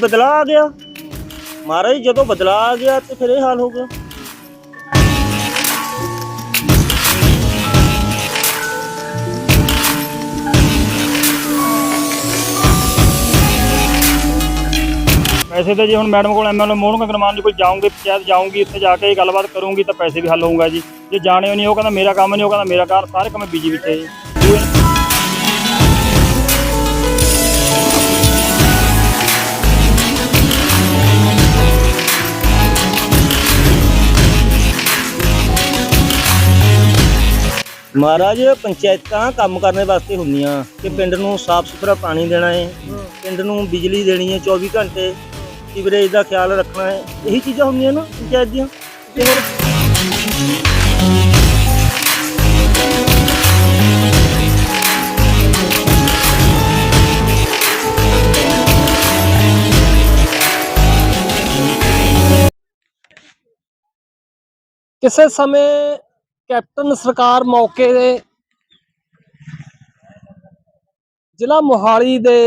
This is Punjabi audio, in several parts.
ਬਦਲਾ ਆ ਗਿਆ। ਮਹਾਰਾਜ, ਜਦੋਂ ਬਦਲਾ ਆ ਗਿਆ ਤੇ ਫਿਰ ਇਹ ਹਾਲ ਹੋ ਗਿਆ। ਪੈਸੇ ਤਾਂ ਜੀ ਹੁਣ ਮੈਡਮ ਕੋਲ ਐਮਐਲਏ ਮੋਹਨ ਗਰਮਾਨ ਜੀ ਕੋਲ ਜਾਊਂਗੀ, ਪੰਚਾਇਤ ਜਾਊਂਗੀ, ਉੱਥੇ ਜਾ ਕੇ ਗੱਲਬਾਤ ਕਰੂੰਗੀ ਤਾਂ ਪੈਸੇ ਵੀ ਹੱਲ ਹੋਊਗਾ ਜੀ। ਜੇ ਜਾਣੇ ਨਹੀਂ, ਉਹ ਕਹਿੰਦਾ ਮੇਰਾ ਕੰਮ ਨਹੀਂ, ਉਹ ਕਹਿੰਦਾ ਮੇਰਾ ਕਾਰ ਸਾਰੇ ਕੰਮ ਬੀਜੀ ਵਿੱਚ ਹੈ ਜੀ। ਮਹਾਰਾਜ, ਪੰਚਾਇਤਾਂ ਕੰਮ ਕਰਨੇ ਵਾਸਤੇ ਹੁੰਦੀਆਂ ਕਿ ਪਿੰਡ ਨੂੰ ਸਾਫ਼ ਸੁਥਰਾ ਪਾਣੀ ਦੇਣਾ ਹੈ ਪਿੰਡ ਨੂੰ ਬਿਜਲੀ ਦੇਣੀ ਹੈ 24 ਘੰਟੇ ਸੀਵਰੇਜ ਦਾ ਖਿਆਲ ਰੱਖਣਾ ਹੈ ਇਹੀ ਚੀਜ਼ਾਂ ਹੁੰਦੀਆਂ ਨਾ ਪੰਚਾਇਤ ਦੀਆਂ। ਤੇ ਹੋਰ ਕਿਸੇ ਸਮੇਂ ਕੈਪਟਨ ਸਰਕਾਰ ਮੌਕੇ ਦੇ ਜ਼ਿਲ੍ਹਾ ਮੋਹਾਲੀ ਦੇ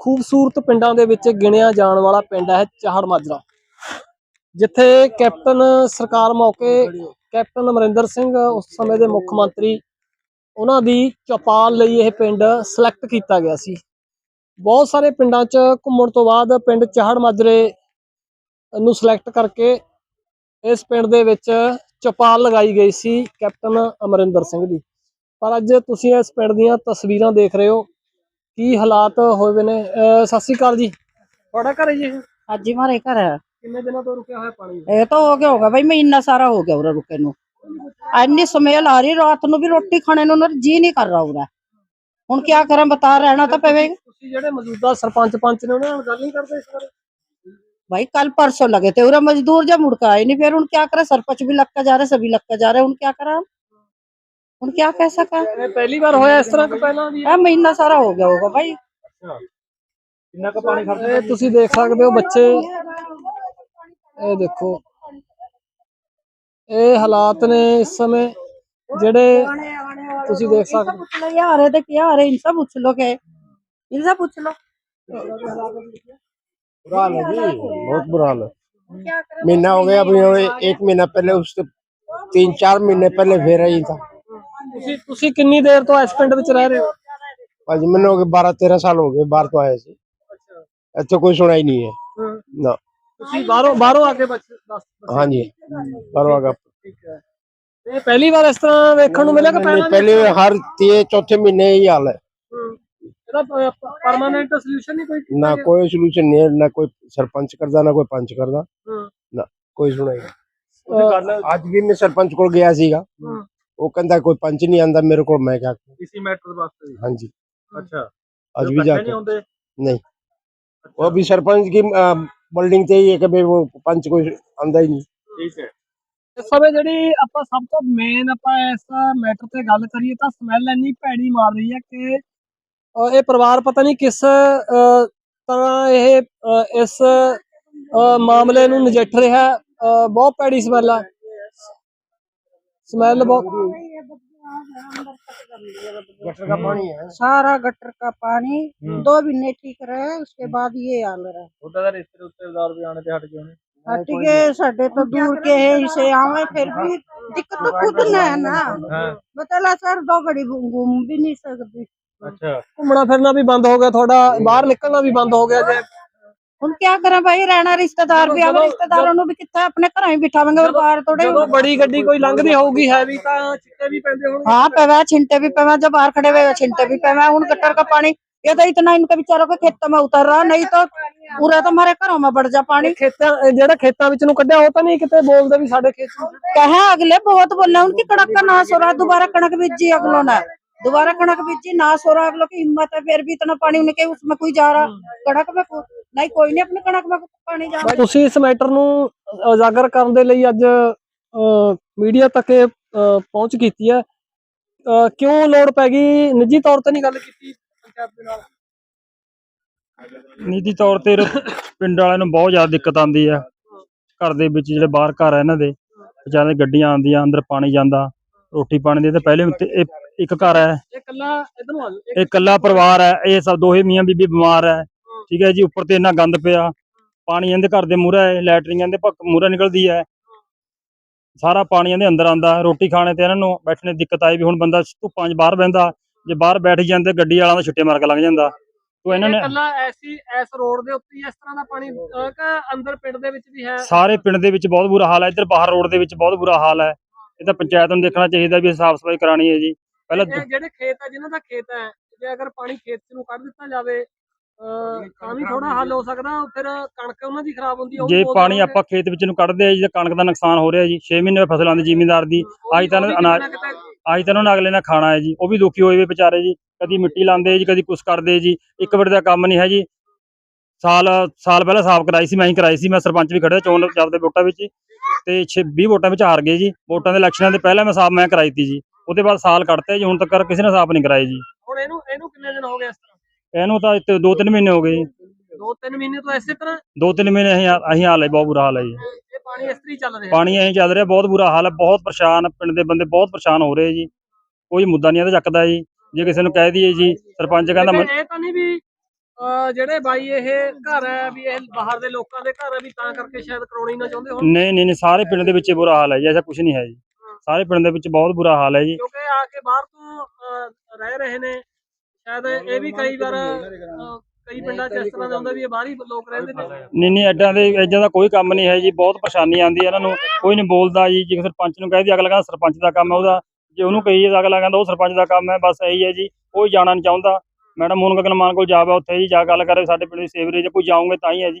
ਖੂਬਸੂਰਤ ਪਿੰਡਾਂ ਦੇ ਵਿੱਚ ਗਿਣਿਆ ਜਾਣ ਵਾਲਾ ਪਿੰਡ ਹੈ ਚਾਹੜ ਮਾਜਰਾ, ਜਿੱਥੇ ਕੈਪਟਨ ਸਰਕਾਰ ਮੌਕੇ ਕੈਪਟਨ ਅਮਰਿੰਦਰ ਸਿੰਘ ਉਸ ਸਮੇਂ ਦੇ ਮੁੱਖ ਮੰਤਰੀ, ਉਹਨਾਂ ਦੀ ਚੌਪਾਲ ਲਈ ਇਹ ਪਿੰਡ ਸਿਲੈਕਟ ਕੀਤਾ ਗਿਆ ਸੀ। ਬਹੁਤ ਸਾਰੇ ਪਿੰਡਾਂ 'ਚ ਘੁੰਮਣ ਤੋਂ ਬਾਅਦ ਪਿੰਡ ਚਾਹੜ ਮਾਜਰੇ ਨੂੰ ਸਿਲੈਕਟ ਕਰਕੇ ਇਸ ਪਿੰਡ ਦੇ ਵਿੱਚ ਚੌਪਾਲ ਲਗਾਈ ਗਈ ਸੀ ਕੈਪਟਨ ਅਮਰਿੰਦਰ ਸਿੰਘ ਦੀ। ਪਰ ਅੱਜ ਤੁਸੀਂ ਇਸ ਪਿੰਡ ਦੀਆਂ ਤਸਵੀਰਾਂ ਦੇਖ ਰਹੇ ਹੋ। ਕੀ ਹਾਲਾਤ ਹੋਏ ਵੇ ਨੇ? ਅਹ ਸਤਿ ਸ਼੍ਰੀ ਅਕਾਲ ਜੀ। ਤੁਹਾਡਾ ਘਰ ਹੈ ਜੀ ਇਹ? ਅੱਜ ਹੀ ਮਾਰੇ ਘਰ। ਹੈ ਕਿੰਨੇ ਦਿਨਾਂ ਤੋਂ ਰੁਕਿਆ ਹੋਇਆ ਪਾਣੀ? ਇਹ ਤਾਂ ਹੋ ਗਿਆ ਹੋਗਾ ਬਈ ਮਹੀਨਾ ਸਾਰਾ ਹੋ ਗਿਆ ਉਰੇ ਰੁਕੇ ਨੂੰ। ਇੰਨੀ ਸਮੇਲ ਆ ਰਹੀ ਰਾਤ ਨੂੰ ਵੀ ਰੋਟੀ ਖਾਣੇ ਨੂੰ ਉਹਨਾਂ ਜੀ ਨਹੀਂ ਕਰ ਰਹਾ ਉਰੇ। ਹੁਣ ਕੀ ਕਰਾਂ ਬਤਾ ਰਹਿਣਾ ਤਾਂ ਪਵੇਗਾ। ਤੁਸੀਂ ਜਿਹੜੇ ਮੌਜੂਦਾ ਸਰਪੰਚ ਪੰਚ ਨੇ ਉਹਨਾਂ ਨਾਲ ਗੱਲ ਨਹੀਂ ਕਰਦੇ ਇਸ ਬਾਰੇ? भाई कल परसों लगे थे उरे मजदूर जब मुड़का आए नहीं फिर उन क्या करे सरपंच भी लग के जा रहे सभी लग के जा रहे उन क्या करा उन क्या कह सका ਇਹ ਪਹਿਲੀ ਵਾਰ ਹੋਇਆ ਇਸ ਤਰ੍ਹਾਂ ਕਿ ਪਹਿਲਾਂ ਵੀ है महीना सारा हो गया होगा भाई ਕਿੰਨਾ ਕੁ ਪਾਣੀ ਖਰਚ ਇਹ ਤੁਸੀਂ ਦੇਖ ਸਕਦੇ ਹੋ ਬੱਚੇ ਇਹ ਦੇਖੋ ਇਹ ਹਾਲਾਤ ਨੇ ਇਸ ਸਮੇਂ ਜਿਹੜੇ ਤੁਸੀਂ ਦੇਖ ਸਕਦੇ ਹੋ पूछ लो ये आ रहे थे क्या आ रहे इनसे पूछ लो के इनसे पूछ लो बुरा हाल है जी बहुत बुरा हाल है क्या करे महीना हो गया अभी हमें एक महीना पहले उससे तीन चार महीने पहले फिर आई था ਤੁਸੀਂ ਤੁਸੀਂ ਕਿੰਨੀ ਦੇਰ ਤੋਂ ਇਸ ਪਿੰਡ ਵਿੱਚ ਰਹਿ ਰਹੇ ਹੋ आज मैंने हो गए बारह तेरह साल हो गए बाहर तो आए से अच्छा कोई सुनाई नहीं है ना ਤੁਸੀਂ ਬਾਹਰੋਂ ਬਾਹਰੋਂ ਆ ਕੇ ਬੱਚ ਦੱਸ हाँ जी बारह आगा ਠੀਕ ਹੈ ਇਹ ਪਹਿਲੀ ਵਾਰ ਇਸ ਤਰ੍ਹਾਂ ਵੇਖਣ ਨੂੰ ਮਿਲਿਆ ਕਿ ਪਹਿਲਾਂ ਵੀ? पहले हर ते चौथे महीने यही हाल है ਹਮ, ਇਹਦਾ ਪਰਮਾਨੈਂਟ ਸੋਲੂਸ਼ਨ ਨਹੀਂ ਕੋਈ ना कोई सोल्यूशन नहीं है ना कोई सरपंच करदा ना कोई पंच करदा ਹਮ, ना कोई सुनाई नहीं। ਅਹ, आज भी मैं सरपंच को गया सीगा ਹਮ, वो कहता कोई पंच नहीं आंदा मेरे को मैं क्या करूं? ਇਸੀ ਮੈਟਰ ਵਾਸਤੇ हाँ जी ਅੱਛਾ आज भी जाके ਹੁੰਦੇ नहीं वो अभी सरपंच की बिल्डिंग ते ही है कि भाई वो पंच कोई आंदा ही नहीं ਠੀਕ ਹੈ ਇਸ ਸਮੇਂ ਜਿਹੜੀ ਆਪਾਂ ਸਭ ਤੋਂ ਮੇਨ ਆਪਾਂ ਇਸ ਮੈਟਰ ਤੇ ਗੱਲ ਕਰੀਏ ਤਾਂ ਸਮੈਲ ਇੰਨੀ ਭੈੜੀ ਮਾਰ ਰਹੀ ਹੈ ਕਿ ਅਹ, ਇਹ ਪਰਿਵਾਰ ਪਤਾ ਨਹੀਂ ਕਿਸ ਅਹ, ਤਰ੍ਹਾਂ ਇਹ ਅਹ, ਇਸ ਅਹ, ਮਾਮਲੇ ਨੂੰ ਨਜਿੱਠ ਰਿਹਾ ਹੈ। ਅਹ, ਬਹੁਤ ਭੈੜੀ ਸਮੈਲ ਆ ਸਮੈਲ ਬਹੁਤ गटर का पानी है सारा गटर का पानी दो महीने ठीक रहे उसके बाद ये हाल रहा ਉਹਦਾ ਦਾ ਰਿਸ਼ਤੇ ਰਿਸ਼ਤੇਦਾਰ ਵੀ ਆਣੇ ਤੇ ਹਟ ਗਏ ਨੇ हट गए साढ़े तो दूर के है इसे आवे फिर भी दिक्कत तो खुद न है ना बतला सर दो घड़ी घूम घूम भी नहीं सकती ਅੱਛਾ ਘੁੰਮਣਾ ਫਿਰਨਾ ਵੀ ਬੰਦ ਹੋ ਗਿਆ ਤੁਹਾਡਾ ਬਾਹਰ ਨਿਕਲਣਾ ਵੀ ਬੰਦ ਹੋ ਗਿਆ ਜੇ ਹੁਣ ਕੀ ਕਰਾਂ ਭਾਈ ਰਹਿਣਾ ਰਿਸ਼ਤੇਦਾਰ ਵੀ ਆਵੇ ਰਿਸ਼ਤੇਦਾਰਾਂ ਨੂੰ ਵੀ ਕਿੱਥੇ ਆਪਣੇ ਘਰਾਂ ਹੀ ਬਿਠਾਵਾਂਗੇ ਔਰ ਬਾਹਰ ਥੋੜੇ ਜਦੋਂ ਬੜੀ ਗੱਡੀ ਕੋਈ ਲੰਘਦੀ ਹੋਊਗੀ ਹੈਵੀ ਤਾਂ ਛਿੱਟੇ ਵੀ ਪੈਂਦੇ ਹੋਣਗੇ हाँ पेवा छिंटे भी पेवा जब बाहर खड़े हुए छिंटे भी पेवा उन गटर का पानी ये तो इतना इनके बेचारों के खेतों में उतर रहा नहीं तो पूरा तो हमारे घरों में बढ़ जा पानी ਖੇਤਾਂ ਜਿਹੜਾ ਖੇਤਾਂ ਵਿੱਚ ਨੂੰ ਕੱਢਿਆ ਉਹ ਤਾਂ ਨਹੀਂ ਕਿਤੇ ਬੋਲਦੇ ਵੀ ਸਾਡੇ ਖੇਤ ਚ कहे अगले बहुत बोले उनकी कणक का नाश हो रहा है दोबारा कणक बीजी अगलों ने दोबारा कणक बीजी नाश हो रहा है अगलों की हिम्मत है फिर भी इतना पानी उनके उसमें कोई जा रहा कणक में को- नहीं कोई नहीं अपने कणक में पानी जा रहा ਤੁਸੀਂ ਇਸ ਮੈਟਰ ਨੂੰ ਉਜਾਗਰ ਕਰਨ ਦੇ ਲਈ ਅੱਜ ਮੀਡੀਆ ਤੱਕ ਇਹ ਅਹ, ਪਹੁੰਚ ਕੀਤੀ ਹੈ ਅਹ, ਕਿਉਂ ਲੋੜ ਪੈ ਗਈ ਨਿੱਜੀ ਤੌਰ ਤੇ ਨਹੀਂ ਗੱਲ ਕੀਤੀ ਪੰਚਾਇਤ ਦੇ ਨਾਲ ਨਿੱਜੀ ਤੌਰ ਤੇ ਰ- ਪਿੰਡ ਵਾਲਿਆਂ ਨੂੰ ਬਹੁਤ ਜ਼ਿਆਦਾ ਦਿੱਕਤ ਆਉਂਦੀ ਹੈ ਘਰ ਦੇ ਵਿੱਚ ਜਿਹੜੇ ਬਾਹਰ ਘਰ ਹੈ ਇਹਨਾਂ ਦੇ ਵਿਚਾਰੇ ਗੱਡੀਆਂ ਆਉਂਦੀਆਂ ਅੰਦਰ ਪਾਣੀ ਜਾਂਦਾ ਰੋਟੀ ਪਾਣੀ ਦੇ ਤੇ ਪਹਿਲੇ ਉੱਤੇ ਇਹ ਇੱਕ ਘਰ ਹੈ। ਇਹ ਕੱਲਾ ਇਧਰ ਆ ਜਾਓ। ਇਹ ਇਕੱਲਾ ਪਰਿਵਾਰ ਹੈ। ਇਹ ਸਭ ਦੋਹੇ ਮੀਆਂ ਬੀਬੀ ਬਿਮਾਰ ਹੈ। ਠੀਕ ਹੈ ਜੀ ਉੱਪਰ ਤੇ ਇੰਨਾ ਗੰਦ ਪਿਆ। ਪਾਣੀ ਇਹਦੇ ਘਰ ਦੇ ਮੂਹਰੇ ਹੈ ਲੈਟਰਿੰਗਾਂ ਦੇ ਭੱਕ ਮੂਹਰੇ ਨਿਕਲਦੀ ਹੈ। ਸਾਰਾ ਪਾਣੀ ਇਹਦੇ ਅੰਦਰ ਆਂਦਾ ਰੋਟੀ ਖਾਣੇ ਤੇ ਇਹਨਾਂ ਨੂੰ ਬੈਠਣੇ ਦਿੱਕਤ ਆਈ ਵੀ ਹੁਣ ਬੰਦਾ ਧੁੱਪਾਂ 'ਚ ਬਾਹਰ ਬਹਿੰਦਾ। ਜੇ ਬਾਹਰ ਬੈਠ ਜਾਂਦੇ ਗੱਡੀ ਵਾਲਾ ਦਾ ਛੁੱਟੇ ਮਾਰ ਕੇ ਲੰਘ ਜਾਂਦਾ। ਤੋ ਇਹਨਾਂ ਨੇ ਕੱਲਾ ਐਸੀ ਐਸ ਰੋਡ ਦੇ ਉੱਤੇ ਇਸ ਤਰ੍ਹਾਂ ਦਾ ਪਾਣੀ ਅੰਦਰ ਪਿੰਡ ਦੇ ਵਿੱਚ ਵੀ ਹੈ? ਸਾਰੇ ਪਿੰਡ ਦੇ ਵਿੱਚ ਬਹੁਤ ਬੁਰਾ ਹਾਲ ਹੈ। ਇੱਧਰ ਬਾਹਰ ਰੋਡ ਦੇ ਵਿੱਚ ਬਹੁਤ ਬੁਰਾ ਹਾਲ ਹੈ। ਇਹ ਤਾਂ ਪੰਚਾਇਤ ਨੂੰ ਦੇਖਣਾ ਚਾਹੀਦਾ ਵੀ ਸਾਫ਼ ਸਫ਼ਾਈ ਕਰਾਣੀ ਹੈ ਜੀ। ਪਹਿਲਾਂ ਇਹ ਜਿਹੜੇ ਖੇਤ ਹੈ ਜਿਨ੍ਹਾਂ ਦਾ ਖੇਤ ਹੈ ਜੇ ਅਗਰ ਪਾਣੀ ਖੇਤ ਨੂੰ ਕੱਢ ਦਿੱਤਾ ਜਾਵੇ ਅਹ, ਤਾਂ ਵੀ ਥੋੜਾ ਹੱਲ ਹੋ ਸਕਦਾ ਫਿਰ ਕਣਕ ਉਹਨਾਂ ਦੀ ਖਰਾਬ ਹੁੰਦੀ ਹੈ ਉਹ ਵੀ ਜੇ ਪਾਣੀ। ਆਪਾਂ ਖੇਤ ਵਿੱਚ ਨੂੰ ਕੱਢਦੇ ਆ ਜੀ ਤਾਂ ਕਣਕ ਦਾ ਨੁਕਸਾਨ ਹੋ ਰਿਹਾ ਜੀ। 6 ਮਹੀਨੇ ਫਸਲਾਂ ਦੀ ਜ਼ਿਮੀਂਦਾਰ ਦੀ ਉਹ ਵੀ- ਅੱਜ ਤਾਂ ਉਹ ਵੀ ਅਨਾਜ- ਕਿਤੇ ਨਾ ਕਿਤੇ ਅੱਜ ਤਾਂ ਉਹਨਾਂ ਨੂੰ ਅਗਲੇ ਨੇ ਖਾਣਾ ਹੈ ਜੀ ਉਹ ਵੀ ਦੁਖੀ ਹੋਏ ਵੇ ਵਿਚਾਰੇ ਜੀ ਕਦੀ ਮਿੱਟੀ ਲਾਉਂਦੇ ਜੀ ਕਦੀ ਕੁਛ ਕਰਦੇ ਜੀ ਇੱਕ ਵਾਰ ਦਾ ਕੰਮ ਨਹੀਂ ਹੈ ਜੀ। ਸਾਲ ਸਾਲ ਪਹਿਲਾਂ ਸਾਫ਼ ਕਰਾਈ ਸੀ ਮੈਂ ਹੀ ਕਰਾਈ ਸੀ ਮੈਂ ਸਰਪੰਚ ਵੀ ਖੜਿਆ ਚੋਣ ਚੱਲਦੇ ਵੋਟਾਂ ਵਿੱਚ ਤੇ 20 ਵੋਟਾਂ ਵਿੱਚ ਹਾਰ ਗਏ ਜੀ ਵੋਟਾਂ ਦੇ ਇਲੈਕਸ਼ਨਾਂ ਦੇ ਪਹਿਲਾਂ ਮੈਂ ਸਾਫ਼ ਮੈਂ ਕਰਾਈ ਤੀ ਜੀ। ਉਹਦੇ ਬਾਅਦ ਸਾਲ ਕੱਢਤੇ ਜੀ ਹੁਣ ਤੱਕ ਕਿਸੇ ਨੇ ਸਾਫ਼ ਨਹੀਂ ਕਰਾਈ ਜੀ। ਹੁਣ ਇਹਨੂੰ ਇਹਨੂੰ ਕਿੰਨੇ ਦਿਨ ਹੋ ਗਏ ਇਸ ਤਰ੍ਹਾਂ? ਇਹਨੂੰ ਤਾਂ ਇੱਥੇ ਦੋ ਤਿੰਨ ਮਹੀਨੇ ਹੋ ਗਏ ਜੀ। ਦੋ ਤਿੰਨ ਮਹੀਨੇ ਤੋਂ ਇਸੇ ਤਰ੍ਹਾਂ? ਦੋ ਤਿੰਨ ਮਹੀਨੇ ਅਸੀਂ ਅਸੀਂ ਹਾਲ ਹੈ ਬਹੁਤ ਬੁਰਾ ਹਾਲ ਹੈ ਜੀ। ਇਹ ਪਾਣੀ ਇਸ ਤਰ੍ਹਾਂ ਹੀ ਚੱਲ ਰਿਹਾ? ਪਾਣੀ ਐਂ ਚੱਲ ਰਿਹਾ ਬਹੁਤ ਬੁਰਾ ਹਾਲ ਹੈ ਬਹੁਤ ਪਰੇਸ਼ਾਨ ਪਿੰਡ ਦੇ ਬੰਦੇ ਬਹੁਤ ਪਰੇਸ਼ਾਨ ਹੋ ਰਹੇ ਜੀ। ਕੋਈ ਮੁੱਦਾ ਨਹੀਂ ਇਹਦਾ ਚੱਕਦਾ ਜੀ। ਜੇ ਕਿਸੇ ਨੂੰ ਕਹਿ ਦਈਏ ਜੀ ਸਰਪੰਚ ਕਹਿੰਦਾ ਲੇਕਿਨ ਇਹ ਤਾਂ ਨਹੀਂ ਵੀ ਅਹ, ਜਿਹੜੇ ਬਾਈ ਇਹ ਘਰ ਹੈ ਵੀ ਇਹ ਬਾਹਰ ਦੇ ਲੋਕਾਂ ਦੇ ਘਰ ਹੈ ਵੀ ਤਾਂ ਕਰਕੇ ਸ਼ਾਇਦ ਕਰਾਉਣੀ ਨਾ ਚਾਹੁੰਦੇ ਹੋਣ। ਨਹੀਂ ਨਹੀਂ ਨਹੀਂ ਸਾਰੇ ਪਿੰਡ ਦੇ ਵਿੱਚ ਇਹ ਬੁਰਾ ਹਾਲ ਹੈ ਜੀ ਐਸਾ ਕੁਝ ਨਹੀਂ ਹੈ ਜੀ। ਸਾਰੇ ਪਿੰਡ ਦੇ ਵਿੱਚ ਬਹੁਤ ਬੁਰਾ ਹਾਲ ਹੈ ਜੀ। ਕਿਉਂਕਿ ਆ ਕੇ ਬਾਹਰ ਤੋਂ ਅਹ, ਰਹਿ ਰਹੇ ਨੇ। ਸ਼ਾਇਦ ਇਹ ਵੀ ਕਈ ਵਾਰ ਅਹ, ਕਈ ਪਿੰਡਾਂ 'ਚ ਇਸ ਤਰ੍ਹਾਂ ਦਾ ਹੁੰਦਾ ਵੀ ਇਹ ਬਾਹਰੀ ਲੋਕ ਰਹਿੰਦੇ ਨੇ। ਨਹੀਂ ਨਹੀਂ ਐਡਾਂ ਦੇ ਐਦਾਂ ਦਾ ਕੋਈ ਕੰਮ ਨਹੀਂ ਹੈ ਜੀ। ਬਹੁਤ ਪਰੇਸ਼ਾਨੀ ਆਉਂਦੀ ਹੈ ਇਹਨਾਂ ਨੂੰ। ਕੋਈ ਨਹੀਂ ਬੋਲਦਾ ਜੀ। ਜੇ ਸਰਪੰਚ ਨੂੰ ਕਹਿ ਦੀ ਅਗਲਾ ਕਹਿੰਦਾ ਸਰਪੰਚ ਦਾ ਕੰਮ ਹੈ ਉਹਦਾ। ਜੇ ਉਹਨੂੰ ਕਹੀਏ ਤਾਂ ਅਗਲਾ ਕਹਿੰਦਾ ਉਹ ਸਰਪੰਚ ਦਾ ਕੰਮ ਹੈ। ਬਸ ਇਹੀ ਹੈ ਜੀ। ਕੋਈ ਜਾਣਾ ਨਹੀਂ ਚਾਹੁੰਦਾ। ਮੈਡਮ ਮੋਹਨ ਗਗਨਮਾਨ ਕੋਲ ਜਾਵੇ ਉੱਥੇ ਜੀ ਜਾ ਗੱਲ ਕਰੇ ਸਾਡੇ ਪਿੰਡ ਦੀ ਸੇਵਰੇਜ ਕੋਈ ਜਾਓਗੇ ਤਾਂ ਹੀ ਹੈ ਜੀ।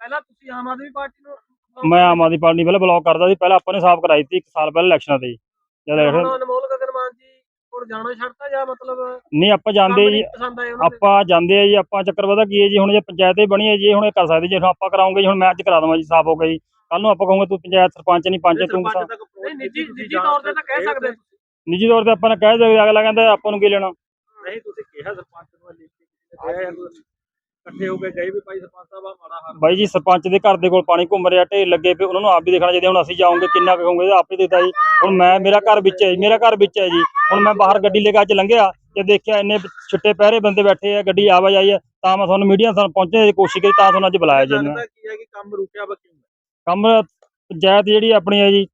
ਪਹਿਲਾਂ ਤੁਸੀਂ ਆਮ ਆਦਮੀ ਪਾਰਟੀ ਨੂੰ ਮੈਂ ਆਮ ਆਦਮੀ ਪਾਰਟੀ ਪਹਿਲਾਂ ਬਲੌਕ ਕਰਦਾ ਸੀ ਪਹਿਲਾਂ ਆਪਾਂ ਨੇ ਸਾਫ਼ ਕਰਾਈ ਸੀ ਇੱਕ ਸਾਲ ਪਹਿਲਾਂ ਇਲੈਕਸ਼ਨਾਂ ਤੇ। ਜਦ election- ਹੁਣ ਜੀ ਜਾਣਾ ਛੱਡਤਾ ਜਾਂ ਮਤਲਬ ਨਹੀਂ ਆਪਾਂ ਜਾਂਦੇ ਜੀ ਨਹੀਂ ਪਸੰਦ ਆਏ ਉਹਨਾਂ ਦੇ? ਆਪਾਂ ਜਾਂਦੇ ਆ ਜੀ ਆਪਾਂ ਚੱਕਰ ਪਤਾ ਕੀ ਹੈ ਜੀ ਹੁਣ ਜੇ ਪੰਚਾਇਤ ਹੀ ਬਣੀ ਹੈ ਜੀ ਇਹ ਹੁਣ ਇਹ ਕਰ ਸਕਦੇ ਜੇ ਹੁਣ ਆਪਾਂ ਕਰਾਉਂਗੇ ਜੀ ਹੁਣ ਮੈਂ ਅੱਜ ਕਰਾ ਦਵਾਂ ਜੀ ਸਾਫ਼ ਹੋ ਜੀ। ਕੱਲ ਨੂੰ ਆਪਾਂ ਕਹੂੰਗੇ ਤੂੰ ਪੰਚਾਇਤ ਸਰਪੰਚ ਨਹੀਂ ਪੰਚ ਤੂੰ ਨਹੀਂ ਨਿੱਜੀ ਨਿੱਜੀ ਤੌਰ ਤੇ ਤਾਂ ਕਹਿ ਸਕਦੇ। ਨਿੱਜੀ ਤੌਰ ਤੇ ਆਪਾਂ ਨੇ ਕਹਿ ਦੇ ਅਗਲਾ ਕਹਿੰਦਾ ਆਪਾਂ ਨੂੰ ਕੀ ਲੈਣਾ? ਨਹੀਂ ਤੁਸੀਂ ਕਿਹਾ ਸਰਪੰਚ ਨੂੰ ਲਿਖ ਕੇ ਇਕੱਠੇ ਹੋ ਕੇ ਗਏ ਵੀ ਭਾਈ ਸਰਪੰਚ ਸਾਹਿਬ ਆ ਮਾੜਾ ਹਾਲ ਬਾਈ ਜੀ ਸਰਪੰਚ ਦੇ ਘਰ ਦੇ ਕੋਲ ਪਾਣੀ ਘੁੰਮ ਰਿਹਾ ਢੇਰ ਲੱਗੇ ਪਏ ਉਹਨਾਂ ਨੂੰ ਆਪ ਵੀ ਦੇਖਣਾ ਚਾਹੀਦਾ ਹੁਣ ਅਸੀਂ ਜਾਓਗੇ ਕਿੰਨਾ ਕੁ ਕਹੋਗੇ ਆਪੇ ਦਿੱਤਾ ਜੀ। ਹੁਣ ਮੈਂ ਮੇਰਾ ਘਰ ਵਿੱਚ ਹੈ ਜੀ, ਮੇਰਾ ਘਰ ਵਿੱਚ ਹੈ ਜੀ। ਹੁਣ ਮੈਂ ਬਾਹਰ ਗੱਡੀ ਲੈ ਕੇ ਅੱਜ ਲੰਘਿਆ ਤੇ ਦੇਖਿਆ ਇੰਨੇ ਛਿੱਟੇ ਪਹਿਰੇ ਬੰਦੇ ਬੈਠੇ ਆ ਗੱਡੀ ਆਵਾਜਾਈ ਹੈ ਤਾਂ ਮੈਂ ਤੁਹਾਨੂੰ ਮੀਡੀਆ ਤੁਹਾਨੂੰ ਪਹੁੰਚਣ ਦੀ ਕੋਸ਼ਿਸ਼ ਕੀਤੀ ਤਾਂ ਤੁਹਾਨੂੰ ਅੱਜ ਬੁਲਾਇਆ ਜੀ ਮੈਂ। ਲੱਗਦਾ ਕੀ ਹੈ ਕਿ ਕੰਮ ਰੁਕਿਆ ਵਾ ਕਿਉਂ? ਕੰਮ ਪੰਚਾਇਤ ਜਿਹੜੀ ਆਪਣੀ ਹੈ ਜੀ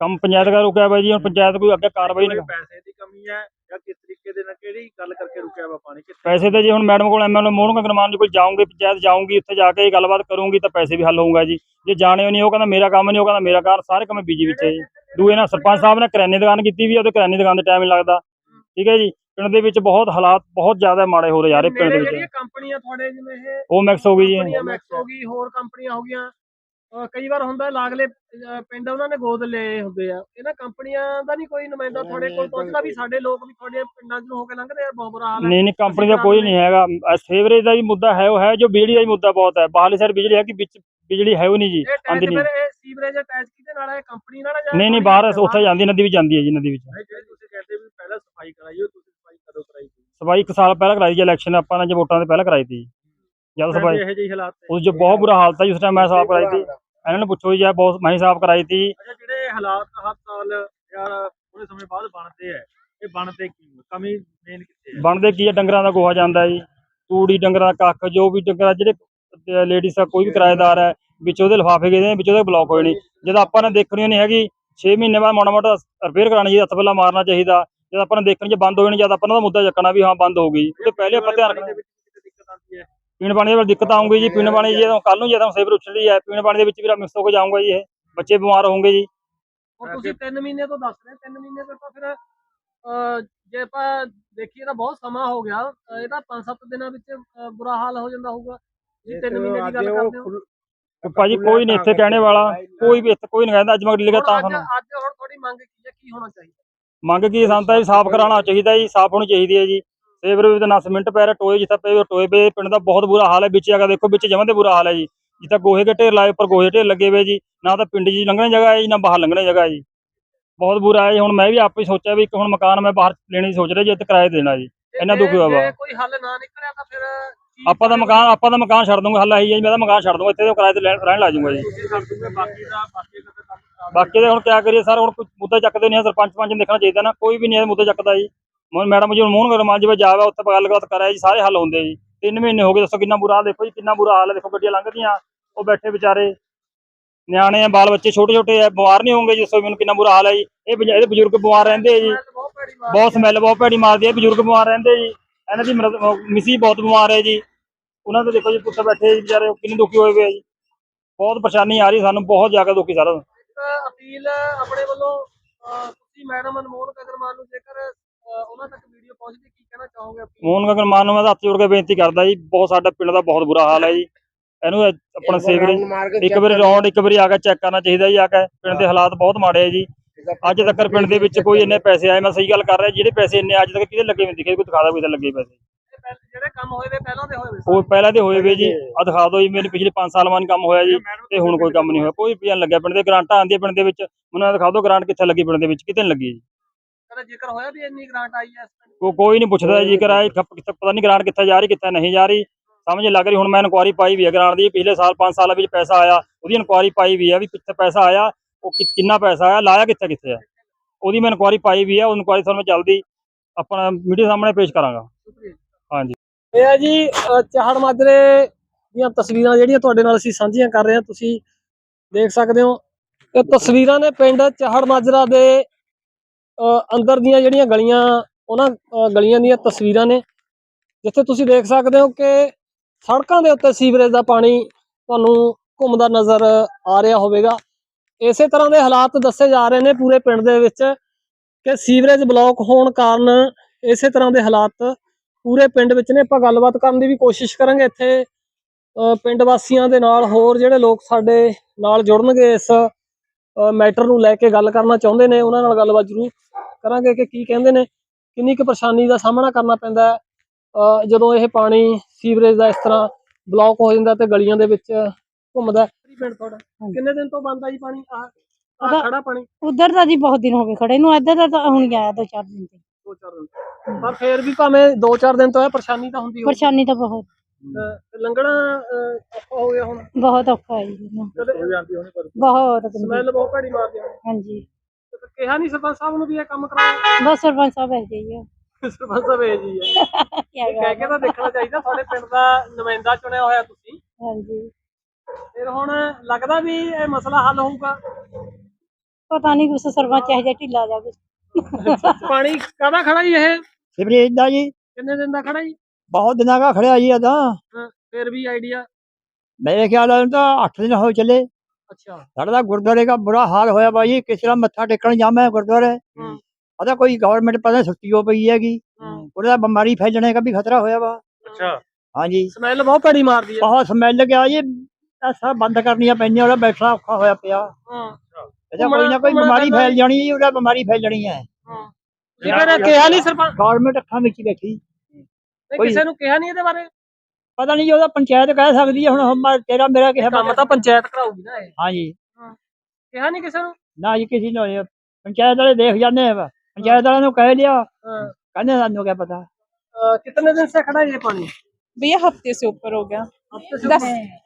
ਕੰਮ ਪੰਚਾਇਤ ਦਾ ਰੁਕਿਆ ਵਾ ਜੀ ਹੁਣ ਪੰਚਾਇਤ ਕੋਈ ਅੱਗੇ ਕਾਰਵਾਈ ਨਹੀਂ ਪੈਸੇ ਦੀ ਕਮੀ ਹੈ ਜਾਂ ਕਿਸ ਤਰੀਕੇ ਦੇ ਨਾਲ ਕਿਹੜੀ ਗੱਲ ਕਰਕੇ ਰੁਕਿਆ ਵਾ ਪਾਣੀ? ਕਿੱਥੇ ਪੈਸੇ ਤਾਂ ਜੀ ਹੁਣ ਮੈਡਮ ਕੋਲ ਐਮਐਲਏ ਮੋਹਨ ਗਗਨਮਾਨ ਜੀ ਕੋਲ ਜਾਊਂਗੀ ਪੰਚਾਇਤ ਜਾਊਂਗੀ ਉੱਥੇ ਜਾ ਕੇ ਗੱਲਬਾਤ ਕਰੂੰਗੀ ਤਾਂ ਪੈਸੇ ਵੀ ਹੱਲ ਹੋਊਗਾ ਜੀ। ਜੇ ਜਾਣੇ ਨਹੀਂ ਉਹ ਕਹਿੰਦਾ ਮੇਰਾ ਕੰਮ ਨਹੀਂ ਉਹ ਕਹਿੰਦਾ ਮੇਰਾ ਕਾਰ ਸਾਰੇ ਕੰਮ ਬੀਜੀ ਵਿੱਚ ਹੈ ਜੀ। ਦੂਏ ਨਾਲ ਸਰਪੰਚ ਸਾਹਿਬ ਨੇ ਕਰਿਆਨੇ ਦੀ ਦੁਕਾਨ ਕੀਤੀ ਵੀ ਉਹਦੇ ਕਰਿਆਨੇ ਦੀ ਦੁਕਾਨ ਤੇ ਟਾਈਮ ਨਹੀਂ ਲੱਗਦਾ। ਠੀਕ ਹੈ ਜੀ? ਪਿੰਡ ਦੇ ਵਿੱਚ ਬਹੁਤ ਹਾਲਾਤ ਬਹੁਤ ਜ਼ਿਆਦਾ ਮਾੜੇ ਹੋ ਰਹੇ ਜਾ ਰਹੇ ਪਿੰਡ ਦੇ ਵਿੱਚ। ਕੰਪਨੀਆਂ ਤੁਹਾਡੇ ਜਿਵੇਂ ਇਹ ਉਹ ਮਿਕਸ ਹੋ ਗਈ ਜੀ। ਕੰਪਨੀਆਂ ਮੈਕਸ ਹੋ ਗਈ ਹੋਰ ਕੰਪਨੀਆਂ ਹੋ ਗਈਆਂ। ਕਈ ਵਾਰ ਹੁੰਦਾ ਲਾਗਲੇ ਅਹ ਪਿੰਡ ਉਹਨਾਂ ਨੇ ਗੋਦ ਲਏ ਹੁੰਦੇ ਆ। ਇਹਨਾਂ ਕੰਪਨੀਆਂ ਦਾ ਨਹੀਂ ਕੋਈ ਨੁਮਾਇੰਦਾ ਤੁਹਾਡੇ ਕੋਲ ਪਹੁੰਚਦਾ ਵੀ ਸਾਡੇ ਲੋਕ ਵੀ ਤੁਹਾਡੇ ਪਿੰਡਾਂ 'ਚ ਨੂੰ ਹੋ ਕੇ ਲੰਘਦੇ ਆ ਬਹੁਤ ਬੁਰਾ ਹਾਲ ਹੈ ਨਹੀਂ ਨਹੀਂ ਕੰਪਨੀ ਦਾ ਕੋਈ ਨਹੀਂ ਹੈਗਾ। ਸੇਵਰੇਜ ਦਾ ਵੀ ਮੁੱਦਾ ਹੈ ਉਹ ਹੈ ਜੋ ਬਿਜਲੀ ਦਾ ਵੀ ਮੁੱਦਾ ਬਹੁਤ ਹੈ। ਬਾਹਰਲੀ ਸਾਈਡ ਬਿਜਲੀ ਹੈ ਕਿ ਵਿੱਚ ਬਿਜਲੀ ਹੈ ਉਹ ਨਹੀਂ ਜੀ। ਇਹ ਟੈਚ ਆਂਦੀ ਨਹੀਂ। ਫਿਰ ਇਹ ਸੀਵਰੇਜ ਅਟੈਚ ਕਿਹਦੇ ਨਾਲ ਹੈ ਕੰਪਨੀ ਨਾਲ ਹੈ ਜਾਂ ਨਹੀਂ ਨਹੀਂ ਬਾਹਰ ਉੱਥੇ ਜਾਂਦੀ ਨਦੀ ਵੀ ਜਾਂਦੀ ਹੈ ਜੀ ਨਦੀ ਵਿੱਚ। ਨਹੀਂ ਜੇ ਤੁਸੀਂ ਕਹਿੰਦੇ ਵੀ ਪਹਿਲਾਂ ਸਫ਼ਾਈ ਕਰਾਈਓ ਤੁਸੀਂ ਸਫ਼ਾਈ ਕਦੋਂ ਕਰਾਈ ਸੀ? ਸਫ਼ਾਈ ਇੱਕ ਸਾਲ ਪਹਿਲਾਂ ਕਰਾਈ ਜੀ ਇਲੈਕਸ਼ਨ ਆਪਾਂ ਨੇ ਜੇ ਵੋਟਾਂ ਦੇ ਪਹਿਲਾਂ ਕਰਾਈ ਤੀ ਜਦ ਸਫ਼ਾਈ ਇਹੋ ਜਿਹੇ ਹਾਲਾਤ ਤੇ ਉਸ ਜੋ ਬਹੁਤ ਬੁਰਾ ਹਾਲਤ ਹੈ ਉਸ ਟਾਈਮ ਮੈਂ ਸਾਫ਼ ਕਰਾਈ ਤੀ ਇਹਨਾਂ ਨੂੰ ਪੁੱਛੋ ਜੀ ਇਹ ਬਹੁਤ ਮੈਂ ਸਾਫ਼ ਕਰਾਈ ਤੀ। ਅੱਛਾ ਜਿਹੜੇ ਹਾਲਾਤ ਹਰ ਸਾਲ ਯਾਰ ਥੋੜੇ ਸਮੇਂ ਬਾਅਦ ਬਣਦੇ ਆ ਇਹ ਬਣਦੇ ਕੀ ਕਮੀ ਮੇਨ ਕਿੱਥੇ ਬਣਦੇ ਕੀ ਹੈ ਡੰਗਰਾਂ ਦਾ ਗੋਹਾ ਜਾਂਦਾ ਜੀ। ਤੂੜੀ ਡੰਗਰਾਂ ਦਾ ਕੱਖ ਜੋ ਵੀ ਡੰਗਰਾਂ ਜਿਹੜੇ ਲੇਡੀਜ਼ ਆ ਕੋਈ ਵੀ ਕਿਰਾਏਦਾਰ ਹੈ ਵਿੱਚ ਉਹਦੇ ਲਿਫਾਫੇ ਗਏ ਨੇ ਵਿੱਚ ਉਹਦੇ ਬਲੌਕ ਹੋਏ ਨੇ। ਜਦ ਆਪਾਂ ਨੇ ਦੇਖਣੀ ਨਹੀਂ ਹੈਗੀ 6 ਮਹੀਨੇ ਬਾਅਦ ਮਾੜਾ ਮੋਟਾ ਰਿਪੇਅਰ ਕਰਾਣੀ ਚਾਹੀਦਾ ਹੱਥ ਪਹਿਲਾਂ ਮਾਰਨਾ ਚਾਹੀਦਾ। ਜਦ ਆਪਾਂ ਨੇ ਦੇਖਣੀ ਜੇ ਬੰਦ ਹੋ ਜਾਣੀ ਜਦ ਆਪਾਂ ਉਹਦਾ ਮੁੱਦਾ ਚੱਕਣਾ ਵੀ ਹਾਂ ਬੰਦ ਹੋ ਗਈ। ਉਹਦੇ ਪਹਿਲੇ ਆਪਾਂ ਧਿਆਨ ਪਾਣੀ ਦੇ ਵਿੱਚ ਕਿਤੇ ਦਿੱਕਤ ਆਉਂਦੀ ਹੈ ਪੀਣ ਪਾਣੀ ਦੇ ਵਿੱਚ ਦਿੱਕਤ ਆਉਂਗੀ ਜੀ ਪੀਣ ਪਾਣੀ ਜੇ ਕੱਲ ਨੂੰ ਜਦੋਂ ਸੇਵਰ ਉੱਛੜੀ ਹੈ ਪੀਣ ਪਾਣੀ ਦੇ ਵਿੱਚ ਵੀ ਮਿਕਸ ਹੋ ਕੇ ਜਾਊਗਾ ਜੀ ਇਹ ਬੱਚੇ ਬਿਮਾਰ ਹੋਣਗੇ ਜੀ। ਹੁਣ ਤੁਸੀਂ 3 ਮਹੀਨੇ ਤੋਂ ਦੱਸ ਰਹੇ 3 ਮਹੀਨੇ ਤੋਂ ਤਾਂ ਫਿਰ ਜੇ ਆਪਾਂ ਦੇਖੀਏ ਤਾਂ ਬਹੁਤ ਸਮਾਂ ਹੋ ਗਿਆ ਇਹ ਤਾਂ 5-7 ਦਿਨਾਂ ਵਿੱਚ ਬੁਰਾ ਹਾਲ ਹੋ ਜਾਂਦਾ ਹੋਊਗਾ। ਜੀ 3 ਮਹੀਨੇ ਦੀ ਗੱਲ ਕਰਦੇ ਹੋ। ਭਾਜੀ ਕੋਈ ਨਹੀਂ ਇੱਥੇ ਕਹਿਣੇ ਵਾਲਾ ਕੋਈ ਵੀ ਇੱਥੇ ਕੋਈ ਨਹੀਂ ਕਹਿੰਦਾ ਅੱਜ ਮੈਂ ਲਿਖਿਆ ਤਾਂ ਹੁਣ ਅੱਜ ਹੁਣ ਤੁਹਾਡੀ ਮੰਗ ਕੀ ਹੈ ਕੀ ਹੋਣਾ ਚਾਹੀਦਾ? ਮੰਗ ਕੀ ਸਾਨੂੰ ਤਾਂ ਜੀ ਸਾਫ਼ ਕਰਾਉਣਾ ਚਾਹੀਦਾ ਜੀ ਸਾਫ਼ ਹੋਣੀ ਚਾਹੀਦੀ ਹੈ ਜੀ। ਸੇਵਰ ਵੀ ਤਾਂ ਨਾ ਸੀਮਿੰਟ ਪੈ ਰਿਹਾ ਟੋਏ ਜਿੱਥੇ ਪਏ ਟੋਏ ਪਏ ਪਿੰਡ ਦਾ ਬਹੁਤ ਬੁਰਾ ਹਾਲ ਹੈ ਵਿੱਚ ਅਗਰ ਦੇਖੋ ਵਿੱਚ ਜਮਾਂ ਤੇ ਬੁਰਾ ਹਾਲ ਹੈ ਜੀ। ਜਿੱਥੇ ਗੋਹੇ ਦੇ ਢੇਰ ਲਾਏ ਉੱਪਰ ਗੋਹੇ ਦੇ ਢੇਰ ਲੱਗੇ ਹੋਏ ਜੀ ਨਾ ਤਾਂ ਪਿੰਡ 'ਚ ਲੰਘਣ ਦੀ ਜਗ੍ਹਾ ਹੈ ਜੀ ਨਾ ਬਾਹਰ ਲੰਘਣ ਦੀ ਜਗ੍ਹਾ ਹੈ ਜੀ। ਬਹੁਤ ਬੁਰਾ ਹੈ ਜੀ ਹੁਣ ਮੈਂ ਵੀ ਆਪੇ ਸੋਚਿਆ ਵੀ ਇੱਕ ਹੁਣ ਮਕਾਨ ਮੈਂ ਬਾਹਰ ਲੈਣ ਦੀ ਸੋਚ ਰਿਹਾ ਜੀ ਇੱਥੇ ਕਿਰਾਏ ਤੇ ਦੇਣਾ ਜੀ। ਜੇ- ਇੰਨਾ ਦੁੱਖ ਹੋਇਆ ਵਾ। ਜੇ ਕੋਈ ਹੱਲ ਨਾ ਨਿਕਲਿਆ ਤਾਂ ਫਿਰ ਕੀ ਆਪਾਂ ਦਾ ਮਕਾਨ ਆਪਾਂ ਦਾ ਮਕਾਨ ਛੱਡ ਦੂੰਗਾ ਹੱਲ ਆਹੀ ਹੈ ਜੀ ਮੈਂ ਤਾਂ ਮਕਾਨ ਛੱਡ ਦੂੰਗਾ ਇੱਥੇ ਤੋਂ ਕਿਰਾਏ ਤੇ ਰਹਿਣ ਲਾ ਜਾਊਂਗਾ ਜੀ। ਬਾਕੀ ਦਾ ਦਾ ਤਾਂ ਦੇ ਹੁਣ ਕਿਆ ਕਰੀਏ ਸਰ ਹੁਣ ਕੋਈ ਮੁੱਦਾ ਚੱਕਦੇ ਨਹੀਂ ਸਰਪੰਚ ਪੰਚ ਦੇਖਣਾ ਚਾਹੀਦਾ ਨਾ ਕੋਈ ਵੀ ਨਹੀਂ ਮੁੱਦਾ ਚੱਕਦਾ ਜੀ। ਮੈਡਮ ਜੀ ਹੁਣ ਮੋਹਨ ਗਰਮਾਨ ਜੀ ਜਾਵੇ ਉੱਥੇ ਗੱਲਬਾਤ ਕਰਿਆ ਜੀ, ਸਾਰੇ ਹੱਲ ਹੁੰਦੇ ਜੀ। ਤਿੰਨ ਮਹੀਨੇ ਹੋ ਗਏ, ਦੱਸੋ ਕਿੰਨਾ ਬੁਰਾ ਹਾਲ ਦੇਖੋ ਜੀ, ਕਿੰਨਾ ਬੁਰਾ ਹਾਲ ਹੈ, ਦੇਖੋ ਗੱਡੀਆਂ ਲੰਘਦੀਆਂ, ਉਹ ਬੈਠੇ ਵਿਚਾਰੇ। ਨਿਆਣੇ ਆ, ਬਾਲ ਬੱਚੇ ਛੋਟੇ ਛੋਟੇ ਆ, ਬਿਮਾਰ ਨਹੀਂ ਹੋਣਗੇ ਜੀ, ਦੱਸੋ ਮੈਨੂੰ ਕਿੰਨਾ ਬੁਰਾ ਹਾਲ ਹੈ ਜੀ। ਇਹ ਇਹਦੇ ਬਜ਼ੁਰਗ ਬਿਮਾਰ ਰਹਿੰਦੇ ਜੀ। ਬਹੁਤ ਸਮੈਲ, ਬਹੁਤ ਭੈੜੀ ਮਾਰਦੀ ਹੈ ਬਜ਼ੁਰਗ ਬਿਮਾਰ ਰਹਿੰਦੇ ਜੀ। ਇਹਨਾਂ ਦੀ ਮਿਸੀ ਬਹੁਤ ਬਿਮਾਰ ਹੈ ਜੀ। ਉਹਨਾਂ ਦੇ ਦੇਖੋ ਜੀ, ਪੁੱਤ ਬੈਠੇ ਵਿਚਾਰੇ ਕਿੰਨੇ ਦੁਖੀ ਹੋਏ ਹੋਏ ਆ ਜੀ। ਬਹੁਤ ਪਰੇਸ਼ਾਨੀ ਆ ਰਹੀ ਸਾਨੂੰ, ਬਹੁਤ ਜ਼ਿਆਦਾ ਦੁਖੀ ਸਾਰਾ। ਅਪੀਲ ਆਪਣੇ ਵੱਲੋਂ ਤੁਸੀਂ ਮੈਡਮ ਅਨਮੋਲ ਕਗਰਮਾਨ ਨੂੰ ਜੇਕਰ ਉਹਨਾਂ ਤੱਕ ਵੀਡੀਓ ਪਹੁੰਚਦੀ ਕੀ ਕਹਿਣਾ ਚਾਹੋਗੇ appeal? ਮੋਹਨ ਗਗਨ ਮਾਨ ਨੂੰ ਮੈਂ ਤਾਂ ਹੱਥ ਜੋੜ ਕੇ ਬੇਨਤੀ ਕਰਦਾ ਜੀ ਬਹੁਤ ਸਾਡਾ ਪਿੰਡ ਦਾ ਬਹੁਤ ਬੁਰਾ ਹਾਲ ਹੈ ਜੀ। ਇਹਨੂੰ ਇਹ ਆਪਣਾ ਸੀਵਰੇਜ ਇੱਕ ਵਾਰੀ ਰਾਉਂਡ ਇੱਕ ਵਾਰੀ ਆ ਕੇ ਚੈੱਕ ਕਰਨਾ ਚਾਹੀਦਾ ਜੀ ਆ ਕੇ ਪਿੰਡ ਦੇ ਹਾਲਾਤ ਬਹੁਤ ਮਾੜੇ ਆ ਜੀ। ਅੱਜ ਤੱਕ ਪਿੰਡ ਦੇ ਵਿੱਚ ਕੋਈ ਇੰਨੇ ਪੈਸੇ ਆਏ ਮੈਂ ਸਹੀ ਗੱਲ ਕਰ ਰਿਹਾ ਜਿਹੜੇ ਪੈਸੇ ਇੰਨੇ ਅੱਜ ਤੱਕ ਕਿਹਦੇ ਲੱਗੇ ਵੀ ਦਿਖੇ ਕੋਈ ਦਿਖਾ ਦਾ ਕੋਈ ਤਾਂ ਲੱਗੇ ਪੈਸੇ। ਪਹਿਲੇ ਜਿਹੜੇ ਕੰਮ ਹੋਏ ਵੇ ਪਹਿਲਾਂ ਦੇ ਹੋਏ ਵੇ ਉਹ ਪਹਿਲਾਂ ਦੇ ਹੋਏ ਵੇ ਜੀ ਆ ਦਿਖਾ ਦਿਓ ਜੀ ਮੇਰੇ ਪਿਛਲੇ 5 ਸਾਲ ਮਾਨ ਕੰਮ ਹੋਇਆ ਜੀ ਤੇ ਹੁਣ ਕੋਈ ਕੰਮ ਨਹੀਂ ਹੋਇਆ। ਕੋਈ ਰੁਪਈਆ ਨੀ ਲੱਗਿਆ ਪਿੰਡ ਦੇ ਗ੍ਰਾਂਟਾਂ ਆਉਂਦੀਆਂ ਪਿੰਡ ਦੇ ਵਿੱਚ ਮੈਨੂੰ ਇਹ ਦਿਖਾ ਦਿਓ ਗ੍ਰਾਂਟ ਕਿੱਥੇ ਲੱਗੀ ਪਿੰਡ ਦੇ ਵਿੱਚ ਕਿਤੇ ਨਹੀਂ ਲੱਗੀ ਜੀ। ਕਦੇ ਜ਼ਿਕਰ ਹੋਇਆ ਵੀ ਇੰਨੀ ਗ੍ਰਾਂਟ ਆਈ ਹੈ ਇਸ ਪਿੰਡ ਕੋ ਕੋਈ ਨਹੀਂ ਪੁੱਛਦਾ ਜੀ ਕਿਰਾਏ ਖੱਪ ਕਿੱਥੇ ਪਤਾ ਨਹੀਂ ਗ੍ਰਾਂਟ ਕਿੱਥੇ ਜਾ ਰਹੀ ਕਿੱਥੇ ਨਹੀਂ ਜਾ ਰਹੀ। ਸਮਝ ਲੱਗ ਰਹੀ ਹੁਣ ਮੈਂ ਇਨਕੁਆਰੀ ਪਾਈ ਵੀ ਹੈ ਗ੍ਰਾਂਟ ਦੀ ਪਿਛਲੇ ਸਾਲ 5 ਸਾਲਾਂ ਵਿੱਚ ਪੈਸਾ ਆਇਆ। ਉਹਦੀ ਇਨਕੁਆਰੀ ਪਾਈ ਵੀ ਹੈ ਵੀ ਕਿੱਥੇ ਪੈਸਾ ਆਇਆ ਉਹ ਕਿੰਨਾ ਪੈਸਾ ਆਇਆ ਲਾਇਆ ਕਿੱਥੇ ਕਿੱਥੇ ਆ। ਉਹਦੀ ਮੈਂ ਇਨਕੁਆਰੀ ਪਾਈ ਵੀ ਹੈ ਉਹ ਇਨਕੁਆਰੀ ਤੁਹਾਨੂੰ ਮੈਂ ਜਲਦੀ ਆਪਣਾ ਮੀਡੀਆ ਸਾਹਮਣੇ ਪੇਸ਼ ਕਰਾਂਗਾ। ਹਾਂਜੀ। ਇਹ ਹੈ ਜੀ ਚਾਹੜ ਮਾਜਰੇ ਦੀਆਂ ਤਸਵੀਰਾਂ ਜਿਹੜੀਆਂ ਤੁਹਾਡੇ ਨਾਲ ਅਸੀਂ ਸਾਂਝੀਆਂ ਕਰ ਰਹੇ ਹਾਂ ਤੁਸੀਂ ਦੇਖ ਸਕਦੇ ਹੋ। ਇਹ ਤਸਵੀਰਾਂ ਨੇ ਪਿੰਡ ਚਾਹੜ ਮਾਜਰਾ ਦੇ ਅੰਦਰ ਦੀਆਂ ਜਿਹੜੀਆਂ ਗਲੀਆਂ, ਉਹਨਾਂ ਗਲੀਆਂ ਦੀਆਂ ਤਸਵੀਰਾਂ ਨੇ, ਜਿੱਥੇ ਤੁਸੀਂ ਦੇਖ ਸਕਦੇ ਹੋ ਕਿ ਸੜਕਾਂ ਦੇ ਉੱਤੇ ਸੀਵਰੇਜ ਦਾ ਪਾਣੀ ਤੁਹਾਨੂੰ ਘੁੰਮਦਾ ਨਜ਼ਰ ਆ ਰਿਹਾ ਹੋਵੇਗਾ। ਇਸੇ ਤਰ੍ਹਾਂ ਦੇ ਹਾਲਾਤ ਦੱਸੇ ਜਾ ਰਹੇ ਨੇ ਪੂਰੇ ਪਿੰਡ ਦੇ ਵਿੱਚ ਕਿ ਸੀਵਰੇਜ ਬਲਾਕ ਹੋਣ ਕਾਰਨ ਇਸੇ ਤਰ੍ਹਾਂ ਦੇ ਹਾਲਾਤ ਪੂਰੇ ਪਿੰਡ ਵਿੱਚ ਨੇ। ਆਪਾਂ ਗੱਲਬਾਤ ਕਰਨ ਦੀ ਵੀ ਕੋਸ਼ਿਸ਼ ਕਰਾਂਗੇ ਇੱਥੇ ਪਿੰਡ ਵਾਸੀਆਂ ਦੇ ਨਾਲ, ਹੋਰ ਜਿਹੜੇ ਲੋਕ ਸਾਡੇ ਨਾਲ ਜੁੜਨਗੇ ਇਸ ਮੈਟਰ ਨੂੰ ਲੈ ਕੇ ਗੱਲ ਕਰਨਾ ਚਾਹੁੰਦੇ ਨੇ ਉਹਨਾਂ ਨਾਲ ਗੱਲਬਾਤ ਜ਼ਰੂਰ ਕਰਾਂਗੇ ਕਿ ਕੀ ਕਹਿੰਦੇ ਨੇ ਕਿੰਨੀ ਕੁ ਪਰੇਸ਼ਾਨੀ ਦਾ ਸਾਹਮਣਾ ਕਰਨਾ ਪੈਂਦਾ ਜਦੋਂ ਇਹ ਪਾਣੀ ਸੀਵਰੇਜ ਦਾ ਇਸ ਤਰ੍ਹਾਂ ਬਲੌਕ ਹੋ ਜਾਂਦਾ ਤੇ ਗਲੀਆਂ ਦੇ ਵਿੱਚ ਘੁੰਮਦਾ ਹੈ। ਪਿੰਡ ਤੁਹਾਡਾ। ਕਿੰਨੇ ਦਿਨ ਤੋਂ ਬੰਦ ਆ ਜੀ ਪਾਣੀ? ਆ ਖੜਾ ਪਾਣੀ? ਉਧਰ ਤਾਂ ਜੀ ਬਹੁਤ ਦਿਨ ਹੋ ਗਏ ਖੜੇ ਨੂੰ ਇੱਧਰ ਦਾ ਤਾਂ ਹੁਣ ਆਇਆ ਦੋ ਚਾਰ ਦਿਨ ਤੇ। ਦੋ ਚਾਰ ਦਿਨ। ਪਰ ਫੇਰ ਵੀ ਭਾਵੇਂ 2-4 ਦਿਨ ਤੋਂ ਇਹ ਪਰੇਸ਼ਾਨੀ ਤਾਂ ਹੁੰਦੀ ਹੋਊਗੀ। ਪਰੇਸ਼ਾਨੀ ਤਾਂ ਬਹੁਤ। ਲੰਘਣਾ ਅ, ਔਖਾ ਹੋ ਗਿਆ ਹੁਣ? ਬਹੁਤ ਔਖਾ ਹੈ ਜੀ ਇਹਨੂੰ। ਕਦੇ ਬਹੁਤ ਗੰਦੀ। ਸਮੈਲ ਬਹੁਤ ਭੈੜੀ ਮਾਰਦੀ ਆ ਹਾਂਜੀ। ਤੇ ਕਿਹਾ ਨਹੀਂ ਸਰਪੰਚ ਸਾਹਿਬ ਨੂੰ ਵੀ ਇਹ ਕੰਮ ਕਰਾਓ? ਬਸ ਸਰਪੰਚ ਸਾਹਿਬ ਹੈ ਜੀ ਸਰਪੰਚ ਸਾਹਿਬ ਇਹ ਜੀ ਹੈ ਕੀ ਇਹ ਕਹਿ ਕੇ ਤਾਂ ਦੇਖਣਾ ਚਾਹੀਦਾ ਤੁਹਾਡੇ ਪਿੰਡ ਦਾ ਨੁਮਾਇੰਦਾ ਚੁਣਿਆ ਹੋਇਆ ਤੁਸੀਂ। ਹਾਂਜੀ। ਫਿਰ ਹੁਣ ਲੱਗਦਾ ਵੀ ਇਹ ਮਸਲਾ ਹੱਲ ਹੋਊਗਾ? ਪਤਾ ਨਹੀਂ ਕੁਛ ਸਰਪੰਚ ਇਹ ਜਿਹਾ ਢਿੱਲਾ ਜਾ ਕੁਛ। ਪਾਣੀ ਕਾਹਦਾ ਖੜਾ ਜੀ ਇਹ? ਸੀਵਰੇਜ ਦਾ ਜੀ। ਕਿੰਨੇ ਦਿਨ ਦਾ ਖੜਾ ਜੀ? ਬਹੁਤ ਦਿਨਾਂ ਦਾ ਖੜਿਆ ਜੀ ਇਹਦਾ ਹਾਂ, ਫਿਰ ਵੀ ਆਈਡੀਆ ਮੇਰੇ ਖਿਆਲ ਨਾਲ ਤਾਂ 8 ਦਿਨ ਹੋ ਚੱਲੇ। ਅੱਛਾ। ਸਾਡਾ ਤਾਂ ਗੁਰਦੁਆਰੇ ਦਾ ਬੁਰਾ ਹਾਲ ਹੋਇਆ ਬਾਈ ਕਿਸੇ ਦਾ ਮੱਥਾ ਟੇਕਣ ਜਾਵਾਂ ਗੁਰਦੁਆਰੇ। ਹੂੰ। ਉਹਦਾ ਕੋਈ ਗਵਰਨਮੈਂਟ ਪਤਾ ਸੁੱਤੀ ਹੋ ਪਈ ਹੈਗੀ। ਹੂੰ। ਉਹਦਾ ਬਿਮਾਰੀ ਫੈਲਣੇ ਦਾ ਵੀ ਖਤਰਾ ਹੋਇਆ ਵਾ। ਅੱਛਾ। ਹਾਂਜੀ। ਸਮੈਲ ਬਹੁਤ ਭੈੜੀ ਮਾਰਦੀ ਹੈ ਬਹੁਤ ਸਮੈਲ ਗਿਆ ਜੀ। ਇਹ ਸਭ ਬੰਦ ਕਰਨੀਆਂ ਪੈਂਦੀਆਂ ਉਹਦਾ ਬੈਠਣਾ ਔਖਾ ਹੋਇਆ ਪਿਆ। ਹਾਂ। ਇਹਦਾ ਕੋਈ ਨਾ ਕੋਈ ਬਿਮਾਰੀ ਫੈਲ ਜਾਣੀ ਜੀ ਉਹਦਾ ਬਿਮਾਰੀ ਫੈਲ ਜਾਣੀ ਹੈ। ਹਾਂ ਕਿਹਾ ਨਹੀਂ ਸਰਪੰਚ ਗਵਰਨਮੈਂਟ ਅੱਖਾਂ ਵਿੱਚ ਹੀ ਬੈਠੀ। ਨੇ ਕੋਈ- ਕਿਸੇ ਨੂੰ ਕਿਹਾ ਨਹੀਂ ਇਹਦੇ ਬਾਰੇ ਪਤਾ ਨਹੀਂ ਜੀ ਉਹਦਾ ਪੰਚਾਇਤ ਕਹਿ ਸਕਦੀ ਹੈ ਹੁਣ ਹਮ- ਤੇਰਾ ਮੇਰਾ ਕਿਸੇ ਕੰਮ ਤਾਂ ਪੰਚਾਇਤ ਕਰਾਊਗੀ ਨਾ ਇਹ ਹਾਂਜੀ ਕਿਹਾ ਨਹੀਂ ਕਿਸੇ ਨੂੰ ਨਾ ਜੀ ਕਿਸੇ ਨੂੰ ਨਹੀਂ। ਪੰਚਾਇਤ ਵਾਲੇ ਦੇਖ ਜਾਂਦੇ ਆ ਪੰਚਾਇਤ ਵਾਲਿਆਂ ਨੂੰ ਕਹਿ ਲਿਆ ਹਾਂ ਕਹਿੰਦੇ ਸਾਨੂੰ ਕਿਆ ਪਤਾ अ, कितने दिन से खड़ा है ये पानी भैया हफ्ते से ऊपर हो गया हफ्ते से दस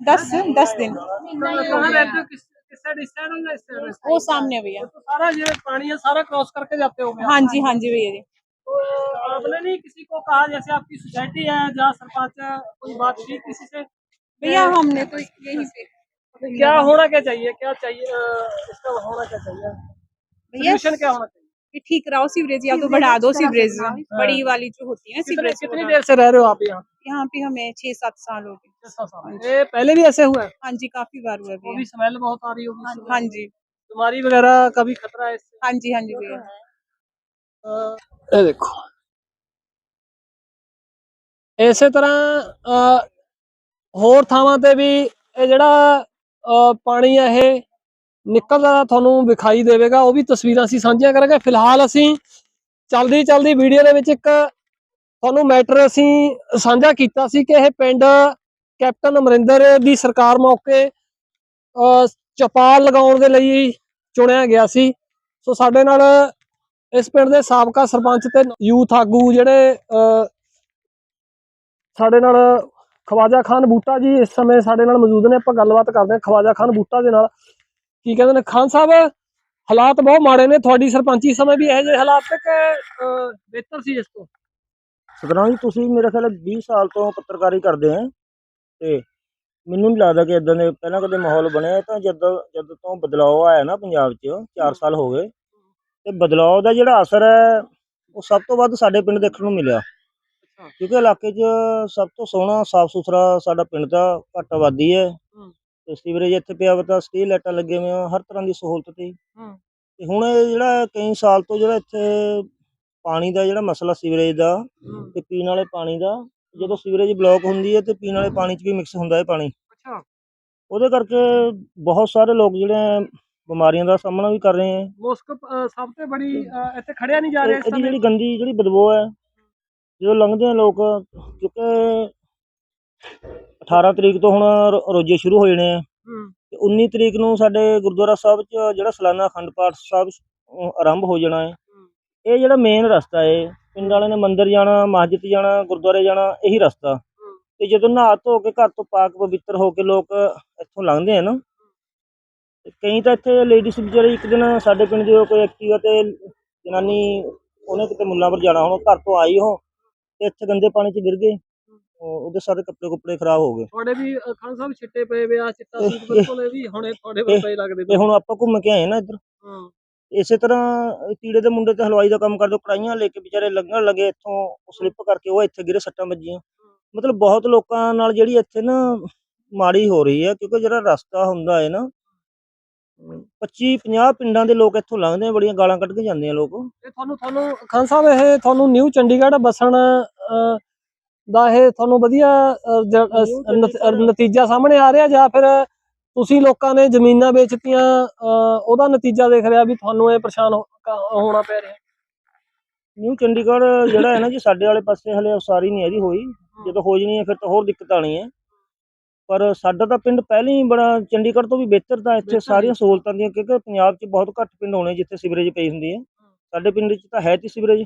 दस दस दिन कहाँ रहते हो किस किस साइड इस साइड या इस साइड वो सामने भैया तो सारा ये पानी है सारा क्रॉस करके जाते हो हाँ जी हाँ जी भैया जी तो आपने नहीं किसी को कहा जैसे आपकी सोसाइटी है जहाँ सरपंच कोई बात की किसी से? भैया हमने तो यही से क्या होना क्या चाहिए? क्या चाहिए? इसका होना क्या चाहिए? भैया क्या होना चाहिए? कि ठीक कराओ सीवरेज या तो बढ़ा दो सीवरेज बड़ी वाली जो होती है सीवरेज कितनी देर से रह रहे हो आप यहाँ? यहाँ पे हमें छह सात साल हो गए। पहले भी ऐसे हुआ है? हाँ जी काफ़ी बार हुआ है भी स्मेल बहुत आ रही होगी हाँ जी। बीमारी वगैरह का भी खतरा है हाँ जी हाँ जी भैया। ਇਹ ਦੇਖੋ। ਇਸੇ ਤਰ੍ਹਾਂ ਹੋਰ ਥਾਵਾਂ ਤੇ ਵੀ ਇਹ ਜਿਹੜਾ ਪਾਣੀ ਆ ਇਹ ਨਿਕਲਦਾ ਤੁਹਾਨੂੰ ਵਿਖਾਈ ਦੇਵੇਗਾ, ਉਹ ਵੀ ਤਸਵੀਰਾਂ ਅਸੀਂ ਸਾਂਝੀਆਂ ਕਰਾਂਗੇ। ਫਿਲਹਾਲ ਅਸੀਂ ਚਲਦੀ ਚਲਦੀ ਵੀਡੀਓ ਦੇ ਵਿੱਚ ਇੱਕ ਤੁਹਾਨੂੰ ਮੈਟਰ ਅਸੀਂ ਸਾਂਝਾ ਕੀਤਾ ਸੀ ਕਿ ਇਹ ਪਿੰਡ ਕੈਪਟਨ ਅਮਰਿੰਦਰ ਦੀ ਸਰਕਾਰ ਮੌਕੇ ਚਪਾਲ ਲਗਾਉਣ ਦੇ ਲਈ ਚੁਣਿਆ ਗਿਆ ਸੀ। ਸੋ ਸਾਡੇ ਨਾਲ ਇਸ ਪਿੰਡ ਦੇ ਸਾਬਕਾ ਸਰਪੰਚ ਤੇ ਯੂਥ ਆਗੂ ਜਿਹੜੇ ਸਾਡੇ ਨਾਲ ਖਵਾਜਾ ਖਾਨ ਬੂਟਾ ਜੀ ਇਸ ਸਮੇਂ ਸਾਡੇ ਨਾਲ ਮੌਜੂਦ ਨੇ ਆਪਾਂ ਗੱਲਬਾਤ ਕਰਦੇ ਹਾਂ ਖਵਾਜਾ ਖਾਨ ਬੂਟਾ ਦੇ ਨਾਲ। ਕੀ ਕਹਿੰਦੇ ਨੇ ਖਾਨ ਸਾਹਿਬ ਹਾਲਾਤ ਬਹੁਤ ਮਾੜੇ ਨੇ ਤੁਹਾਡੀ ਸਰਪੰਚੀ ਸਮੇਂ ਵੀ ਇਹੋ ਜਿਹੇ ਹਾਲਾਤ ਤੇ ਕਿ ਬਿਹਤਰ ਸੀ ਇਸ ਤੋਂ? ਸਤਨਾਮ ਜੀ ਤੁਸੀਂ ਮੇਰੇ ਖਿਆਲ 20 ਸਾਲ ਤੋਂ ਪੱਤਰਕਾਰੀ ਕਰਦੇ ਆ ਤੇ ਮੈਨੂੰ ਨਹੀਂ ਲੱਗਦਾ ਕਿ ਇਦਾਂ ਦੇ ਪਹਿਲਾਂ ਕਦੇ ਮਾਹੌਲ ਬਣਿਆ ਤਾਂ ਜਦੋਂ ਜਦੋਂ ਤੋਂ ਬਦਲਾਅ ਆਇਆ ਨਾ ਪੰਜਾਬ 'ਚ 4 ਸਾਲ ਹੋ ਗਏ। ਤੇ ਬਦਲਾਅ ਦਾ ਜਿਹੜਾ ਅਸਰ ਹੈ ਉਹ ਸਭ ਤੋਂ ਵੱਧ ਸਾਡੇ ਪਿੰਡ ਦੇਖਣ ਨੂੰ ਮਿਲਿਆ। ਕਿਉਂਕਿ ਇਲਾਕੇ 'ਚ ਸਭ ਤੋਂ ਸੋਹਣਾ ਸਾਫ਼ ਸੁਥਰਾ ਸਾਡਾ ਪਿੰਡ ਦਾ ਘੱਟ ਆਬਾਦੀ ਹੈ। ਤੇ ਸੀਵਰੇਜ ਇੱਥੇ ਪਿਆ ਵਾ ਤਾਂ ਸਟੀਲ ਲਾਈਟਾਂ ਲੱਗੇ ਹੋਏ ਆ ਹਰ ਤਰ੍ਹਾਂ ਦੀ ਸਹੂਲਤ ਤੇ। ਤੇ ਹੁਣ ਇਹ ਜਿਹੜਾ ਕਈ ਸਾਲ ਤੋਂ ਜਿਹੜਾ ਇੱਥੇ ਪਾਣੀ ਦਾ ਜਿਹੜਾ ਮਸਲਾ ਸੀਵਰੇਜ ਦਾ ਤੇ ਪੀਣ ਵਾਲੇ ਪਾਣੀ ਦਾ ਜਦੋਂ ਸੀਵਰੇਜ ਬਲੌਕ ਹੁੰਦੀ ਹੈ ਤੇ ਪੀਣ ਵਾਲੇ ਪਾਣੀ 'ਚ ਵੀ ਮਿਕਸ ਹੁੰਦਾ ਹੈ ਪਾਣੀ। ਅੱਛਾ। ਉਹਦੇ ਕਰਕੇ ਬਹੁਤ ਸਾਰੇ ਲੋਕ ਜਿਹੜੇ ਬਿਮਾਰੀਆਂ ਦਾ ਸਾਹਮਣਾ ਵੀ ਕਰ ਰਹੇ ਹੈ ਮੁਸਕ ਅ, ਸਭ ਤੋਂ ਬੜੀ ਅ, ਇੱਥੇ ਖੜਿਆ ਨਹੀਂ ਜਾ ਰਿਹਾ ਇਸ ਇਹਦੀ ਸਮੇਂ। ਜਿਹੜੀ ਗੰਦੀ ਜਿਹੜੀ ਬਦਬੂ ਹੈ ਜਦੋਂ ਲੰਘਦੇ ਆ ਲੋਕ ਕਿਉਂਕਿ 18 ਤਰੀਕ ਤੋਂ ਹੁਣ ਰੋ- ਰੋਜ਼ੇ ਸ਼ੁਰੂ ਹੋ ਜਾਣੇ ਆ। ਹੂੰ, ਤੇ 19 ਤਰੀਕ ਨੂੰ ਸਾਡੇ ਗੁਰਦੁਆਰਾ ਸਾਹਿਬ 'ਚ ਜਿਹੜਾ ਸਾਲਾਨਾ ਅਖੰਡ ਪਾਠ ਸਾਹਿਬ ਆਰੰਭ ਹੋ ਜਾਣਾ ਹੈ। ਇਹ ਜਿਹੜਾ ਮੇਨ ਰਸਤਾ ਹੈ ਪਿੰਡ ਵਾਲਿਆਂ ਨੇ ਮੰਦਿਰ ਜਾਣਾ ਮਸਜਿਦ ਜਾਣਾ ਗੁਰਦੁਆਰੇ ਜਾਣਾ ਇਹੀ ਰਸਤਾ। ਤੇ ਜਦੋਂ ਨਹਾ ਧੋ ਕੇ ਘਰ ਤੋਂ ਪਾਕ ਪਵਿੱਤਰ ਹੋ ਕੇ ਲੋਕ ਇੱਥੋਂ ਲੰਘਦੇ ਆ ਨਾ ਕਈ ਤਾਂ ਇੱਥੇ ਲੇਡੀਜ਼ ਵਿਚਾਰੇ ਇੱਕ ਦਿਨ ਸਾਡੇ ਪਿੰਡ ਦੇ ਕੋਈ ਐਕਟਿਵਾ ਤੇ ਜਨਾਨੀ ਉਹਨੇ ਕਿਤੇ ਮੁੱਲਾਂਪੁਰ ਜਾਣਾ ਹੁਣ ਉਹ ਘਰ ਤੋਂ ਆਈ ਹੋ ਤੇ ਇੱਥੇ ਗੰਦੇ ਪਾਣੀ 'ਚ ਗਿਰ ਗਏ। ਉਹ- ਉਹਦੇ ਸਾਰੇ ਕੱਪੜੇ ਕੁੱਪੜੇ ਖਰਾਬ ਹੋ ਗਏ। ਤੁਹਾਡੇ ਵੀ ਅ, ਖਾਨ ਸਾਹਿਬ ਛਿੱਟੇ ਪਏ ਵੇ ਆ ਚਿੱਟਾ ਇਹ- ਸੂਟ ਬਿਲਕੁਲ ਇਹ ਵੀ ਹੁਣੇ ਤੁਹਾਡੇ ਇਹ- ਪਏ ਲੱਗਦੇ ਤੇ ਹੁਣ ਆਪਾਂ ਘੁੰਮ ਕੇ ਆਏ ਨਾ ਇੱਧਰ। ਹਾਂ। ਇਸੇ ਤਰ੍ਹਾਂ ਇਹ ਕੀੜੇ ਦੇ ਮੁੰਡੇ ਤੇ ਹਲਵਾਈ ਦਾ ਕੰਮ ਕਰਦੇ ਉਹ ਕੜਾਈਆਂ ਲੈ ਕੇ ਵਿਚਾਰੇ ਲੰਘਣ ਲੱਗੇ ਇੱਥੋਂ ਸਲਿੱਪ ਕਰਕੇ ਉਹ ਇੱਥੇ ਗਿਰੇ ਸੱਟਾਂ ਵੱਜੀਆਂ। ਮਤਲਬ ਬਹੁਤ ਲੋਕਾਂ ਨਾਲ ਜਿਹੜੀ ਇੱਥੇ ਨਾ ਮਾੜੀ ਹੋ ਰਹੀ ਹੈ ਕਿਉਂਕਿ ਜਿਹੜਾ ਰਸਤਾ ਹੁੰਦਾ ਹੈ ਨਾ 25 50 ਪਿੰਡਾਂ ਦੇ ਲੋਕ ਇੱਥੋਂ ਲੰਘਦੇ ਆ ਬੜੀਆਂ ਗਾਲਾਂ ਕੱਢ ਕੇ ਜਾਂਦੇ ਆ ਲੋਕ। ਇਹ ਤੁਹਾਨੂੰ ਤੁਹਾਨੂੰ ਖਾਨ ਸਾਹਿਬ ਇਹ ਤੁਹਾਨੂੰ ਨਿਊ ਚੰਡੀਗੜ੍ਹ ਬਸਣ ਦਾ ਇਹ ਤੁਹਾਨੂੰ ਵਧੀਆ ਨਤੀਜਾ ਸਾਹਮਣੇ ਆ ਰਿਹਾ ਜਾਂ ਫਿਰ ਤੁਸੀਂ ਲੋਕਾਂ ਨੇ ਜ਼ਮੀਨਾਂ ਵੇਚਤੀਆਂ ਉਹਦਾ ਨਤੀਜਾ ਦੇਖ ਰਿਹਾ ਵੀ ਤੁਹਾਨੂੰ ਇਹ ਪਰੇਸ਼ਾਨ ਹੋਣਾ ਪੈ ਰਿਹਾ? ਨਿਊ ਚੰਡੀਗੜ੍ਹ ਜਿਹੜਾ ਹੈ ਨਾ ਜੀ ਸਾਡੇ ਵਾਲੇ ਪਾਸੇ ਹਲੇ ਉਸਾਰੀ ਨਹੀਂ ਇਹਦੀ ਹੋਈ। ਜਦੋਂ ਹੋ ਜਣੀ ਹੈ ਫਿਰ ਤਾਂ ਹੋਰ ਦਿੱਕਤ ਆਣੀ ਹੈ। ਪਰ ਸਾਡਾ ਤਾਂ ਪਿੰਡ ਪਹਿਲਾਂ ਹੀ ਬੜਾ ਚੰਡੀਗੜ੍ਹ ਤੋਂ ਵੀ ਬਿਹਤਰ ਤਾਂ ਇੱਥੇ ਸਾਰੀਆਂ ਸਹੂਲਤਾਂ ਦੀਆਂ ਕਿਉਂਕਿ ਪੰਜਾਬ 'ਚ ਬਹੁਤ ਘੱਟ ਪਿੰਡ ਹੋਣੇ ਜਿੱਥੇ ਸੀਵਰੇਜ ਪਈ ਹੁੰਦੀ ਹੈ। ਸਾਡੇ ਪਿੰਡ 'ਚ ਤਾਂ ਹੈ ਤੀ ਸੀਵਰੇਜ।